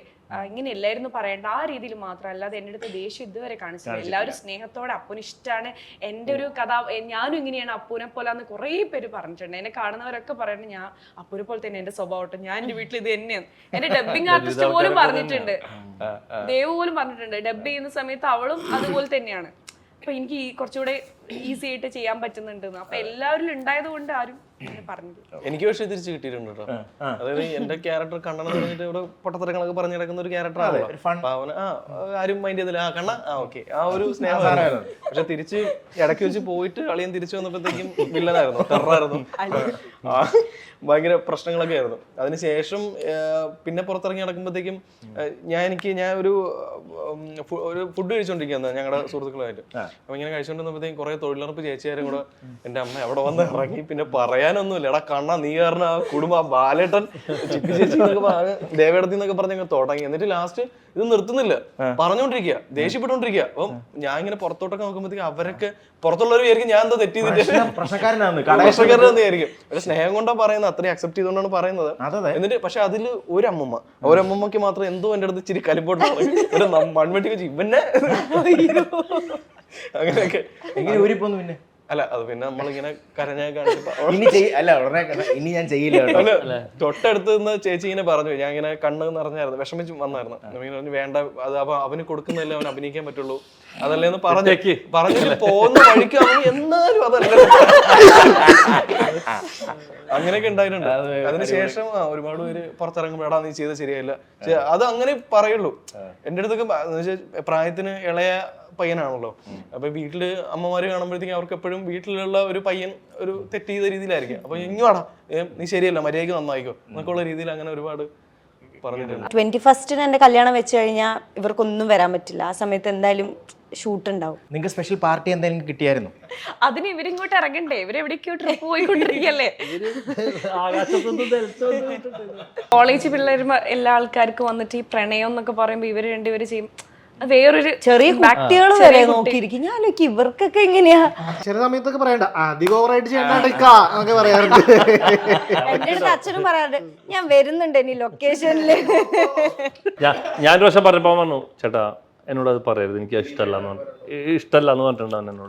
ഇങ്ങനെ എല്ലായിരുന്നു പറയണ്ട ആ രീതിയിൽ മാത്രം. അല്ലാതെ എന്റെ അടുത്ത് ദേഷ്യം ഇതുവരെ കാണിച്ചില്ല. എല്ലാവരും സ്നേഹത്തോടെ അപ്പൂന് ഇഷ്ടമാണ് എന്റെ ഒരു കഥ ഞാനും ഇങ്ങനെയാണ് അപ്പൂനെ പോലെ എന്ന് കുറേ പേര് പറഞ്ഞിട്ടുണ്ട്. എന്നെ കാണുന്നവരൊക്കെ പറയുന്നത് ഞാൻ അപ്പൂനെ പോലെ തന്നെ എന്റെ സ്വഭാവം ഞാൻ എന്റെ വീട്ടിൽ ഇത് തന്നെയാണ്. എന്റെ ഡബിങ് ആർട്ടിസ്റ്റ് പോലും പറഞ്ഞിട്ടുണ്ട്. ദേവ് പോലും പറഞ്ഞിട്ടുണ്ട്. ഡബ് ചെയ്യുന്ന സമയത്ത് അവളും അതുപോലെ തന്നെയാണ്. അപ്പൊ എനിക്ക് കുറച്ചുകൂടെ ഈസി ആയിട്ട് ചെയ്യാൻ പറ്റുന്നുണ്ട് അപ്പൊ എല്ലാവരും ഉണ്ടായത് കൊണ്ട് ആരും
എനിക്ക് പക്ഷേ തിരിച്ചു കിട്ടിയിട്ടുണ്ട് കേട്ടോ. അതായത് എന്റെ ക്യാരക്ടർ കണ്ണൻ എന്ന് പറഞ്ഞിട്ട് ഇവിടെ പൊട്ടത്തരങ്ങളൊക്കെ പറഞ്ഞു നടക്കുന്ന ഒരു ക്യാരക്ടർ ആണ് അവന് ആരും മൈൻഡ് ചെയ്തില്ല. ആ കണ്ണ ആ ഓക്കെ ആ ഒരു സ്നേഹമായിരുന്നു പക്ഷെ തിരിച്ച് ഇടയ്ക്ക് വെച്ച് പോയിട്ട് അളിയൻ തിരിച്ചു വന്നപ്പോഴത്തേക്കും വില്ലനായിരുന്നു. ടെററായിരുന്നു ഭയങ്കര പ്രശ്നങ്ങളൊക്കെ ആയിരുന്നു. അതിനുശേഷം പിന്നെ പുറത്തിറങ്ങി നടക്കുമ്പോഴത്തേക്കും ഞാൻ എനിക്ക് ഞാൻ ഒരു ഒരു ഫുഡ് കഴിച്ചുകൊണ്ടിരിക്കുന്നത് ഞങ്ങളുടെ സുഹൃത്തുക്കളായിട്ട് അപ്പൊ ഇങ്ങനെ കഴിച്ചോണ്ടിരുന്നപ്പോഴത്തേക്കും കുറെ തൊഴിലുറപ്പ് ചേച്ചിയാരും കൂടെ എന്റെ അമ്മ അവിടെ വന്ന് ഇറങ്ങി പിന്നെ പറയാനൊന്നുമില്ല എടാ കണ്ണ നീ കാരണം ആ കുടുംബ ബാലേട്ടൻ ചിപ്പി ചേച്ചി എന്നൊക്കെ പറഞ്ഞ് ദേവേടത്തി എന്നൊക്കെ പറഞ്ഞ് അങ്ങ് തുടങ്ങി. എന്നിട്ട് ലാസ്റ്റ് ഇത് നിർത്തുന്നില്ല. പറഞ്ഞോണ്ടിരിക്കുക ദേഷ്യപ്പെട്ടോണ്ടിരിക്കുക അപ്പം ഞാൻ ഇങ്ങനെ പുറത്തോട്ടൊക്കെ നോക്കുമ്പോഴത്തേക്ക് അവരൊക്കെ പുറത്തുള്ളവർ വിചാരിക്കും ഞാൻ എന്താ തെറ്റി പ്രശ്നക്കാരനായിരിക്കും വിചാരിക്കും. പക്ഷെ സ്നേഹം കൊണ്ടാ പറയുന്നത്. അത്രയും അക്സെപ്റ്റ് ചെയ്തുകൊണ്ടാണ് പറയുന്നത്.
അതെ
എന്നിട്ട് പക്ഷെ അതിൽ ഒരു അമ്മമ്മ ഒരു അമ്മമ്മക്ക് മാത്രം എന്തോ എന്റെ അടുത്ത് ഇച്ചിരി കലിപ്പോട്ട് ഒരു മൺവെട്ടി വെച്ച് ഇവന്നെ അങ്ങനെയൊക്കെ.
എങ്ങനെ ഊരിപ്പോന്നു പിന്നെ?
അല്ല അത് പിന്നെ നമ്മളിങ്ങനെ കരഞ്ഞാൽ
ഇനി ചെയ്യ അല്ല ഉടനെ കണ്ട- ഇനി ഞാൻ ചെയ്യില്ല കേട്ടോ.
അല്ല, തൊട്ടടുത്ത് നിന്ന് ചേച്ചി ഇങ്ങനെ പറഞ്ഞു. ഞാൻ ഇങ്ങനെ കണ്ണ് നിറഞ്ഞായിരുന്നു. വിഷമിച്ച് വന്നായിരുന്നു. ഞാൻ ഇങ്ങനെ പറഞ്ഞു വേണ്ട അത് അപ്പൊ അവന് കൊടുക്കുന്നതല്ലേ അവൻ അഭിനയിക്കാൻ പറ്റുള്ളൂ. അതല്ലേ എന്ന് പറഞ്ഞു
ചെക്ക്.
പറഞ്ഞിട്ട് പോകുന്ന വഴിക്ക് അവൻ എന്നാലും അതല്ല. അങ്ങനെയൊക്കെ ഉണ്ടായിട്ടുണ്ട്. അതിനുശേഷം ഒരുപാട് പേര് പുറത്തിറങ്ങുമ്പോഴാ നീ ചെയ്ത ശരിയായില്ല. അത് അങ്ങനെ പറയുള്ളൂ. എന്റെ അടുത്തൊക്കെ പ്രായത്തിന് ഇളയ പയ്യനാണല്ലോ. അപ്പൊ വീട്ടിൽ അമ്മമാര് കാണുമ്പോഴത്തേക്കും അവർക്ക് എപ്പോഴും വീട്ടിലുള്ള ഒരു പയ്യൻ ഒരു തെറ്റ് ചെയ്ത രീതിയിലായിരിക്കും. അപ്പൊ ഇങ്ങോടാ നീ ശരിയല്ല മര്യാദയ്ക്ക് നന്നായിക്കോ. എന്നൊക്കെ ഉള്ള രീതിയിൽ അങ്ങനെ ഒരുപാട് പറഞ്ഞിട്ടുണ്ട്.
ട്വന്റി ഫസ്റ്റിന് എന്റെ കല്യാണം വെച്ച് കഴിഞ്ഞാൽ ഇവർക്കൊന്നും വരാൻ പറ്റില്ല. ആ സമയത്ത് എന്തായാലും ഷൂട്ട് ഉണ്ടാവും
നിങ്ങൾക്ക് സ്പെഷ്യൽ പാർട്ടി എന്തെങ്കിലും കിട്ടിയായിരുന്നു?
അതിന് ഇവരിങ്ങോട്ട് ഇറങ്ങണ്ടേ? ഇവരെവിടേക്കോ ട്രിപ്പ് പോയിക്കൊണ്ടിരിക്കല്ലേ. കോളേജ് പിള്ളേർ എല്ലാ ആൾക്കാർക്കും വന്നിട്ട് ഈ പ്രണയം എന്നൊക്കെ പറയുമ്പോ ഇവർ രണ്ടുപേരും ചെയ്യും. അത് വേറൊരു
ചെറിയ കുട്ടികൾ വരെ നോക്കിയിരിക്കും. ഞാൻ ആലോചിക്കും ഇവർക്കൊക്കെ എങ്ങനെയാ?
ചില സമയത്തൊക്കെ പറയണ്ട അധികം ഓവറായിട്ട് ചെയ്യണ്ടാണ്ട് കാ എന്നൊക്കെ പറയാറുണ്ട്.
എന്റെ അടുത്ത് അച്ഛനും പറയാറുണ്ട് ഞാൻ വരുന്നുണ്ട് ഇനി ലൊക്കേഷനിൽ
ഞാൻ ഒരു വർഷം പറഞ്ഞപ്പോ പറഞ്ഞു ചേട്ടാ എന്നോട് അത് പറയരുത് എനിക്ക് ഇഷ്ടമല്ല എന്ന് പറഞ്ഞു ഇഷ്ടമല്ല എന്ന് പറഞ്ഞിട്ടുണ്ടാവും എന്നോട്?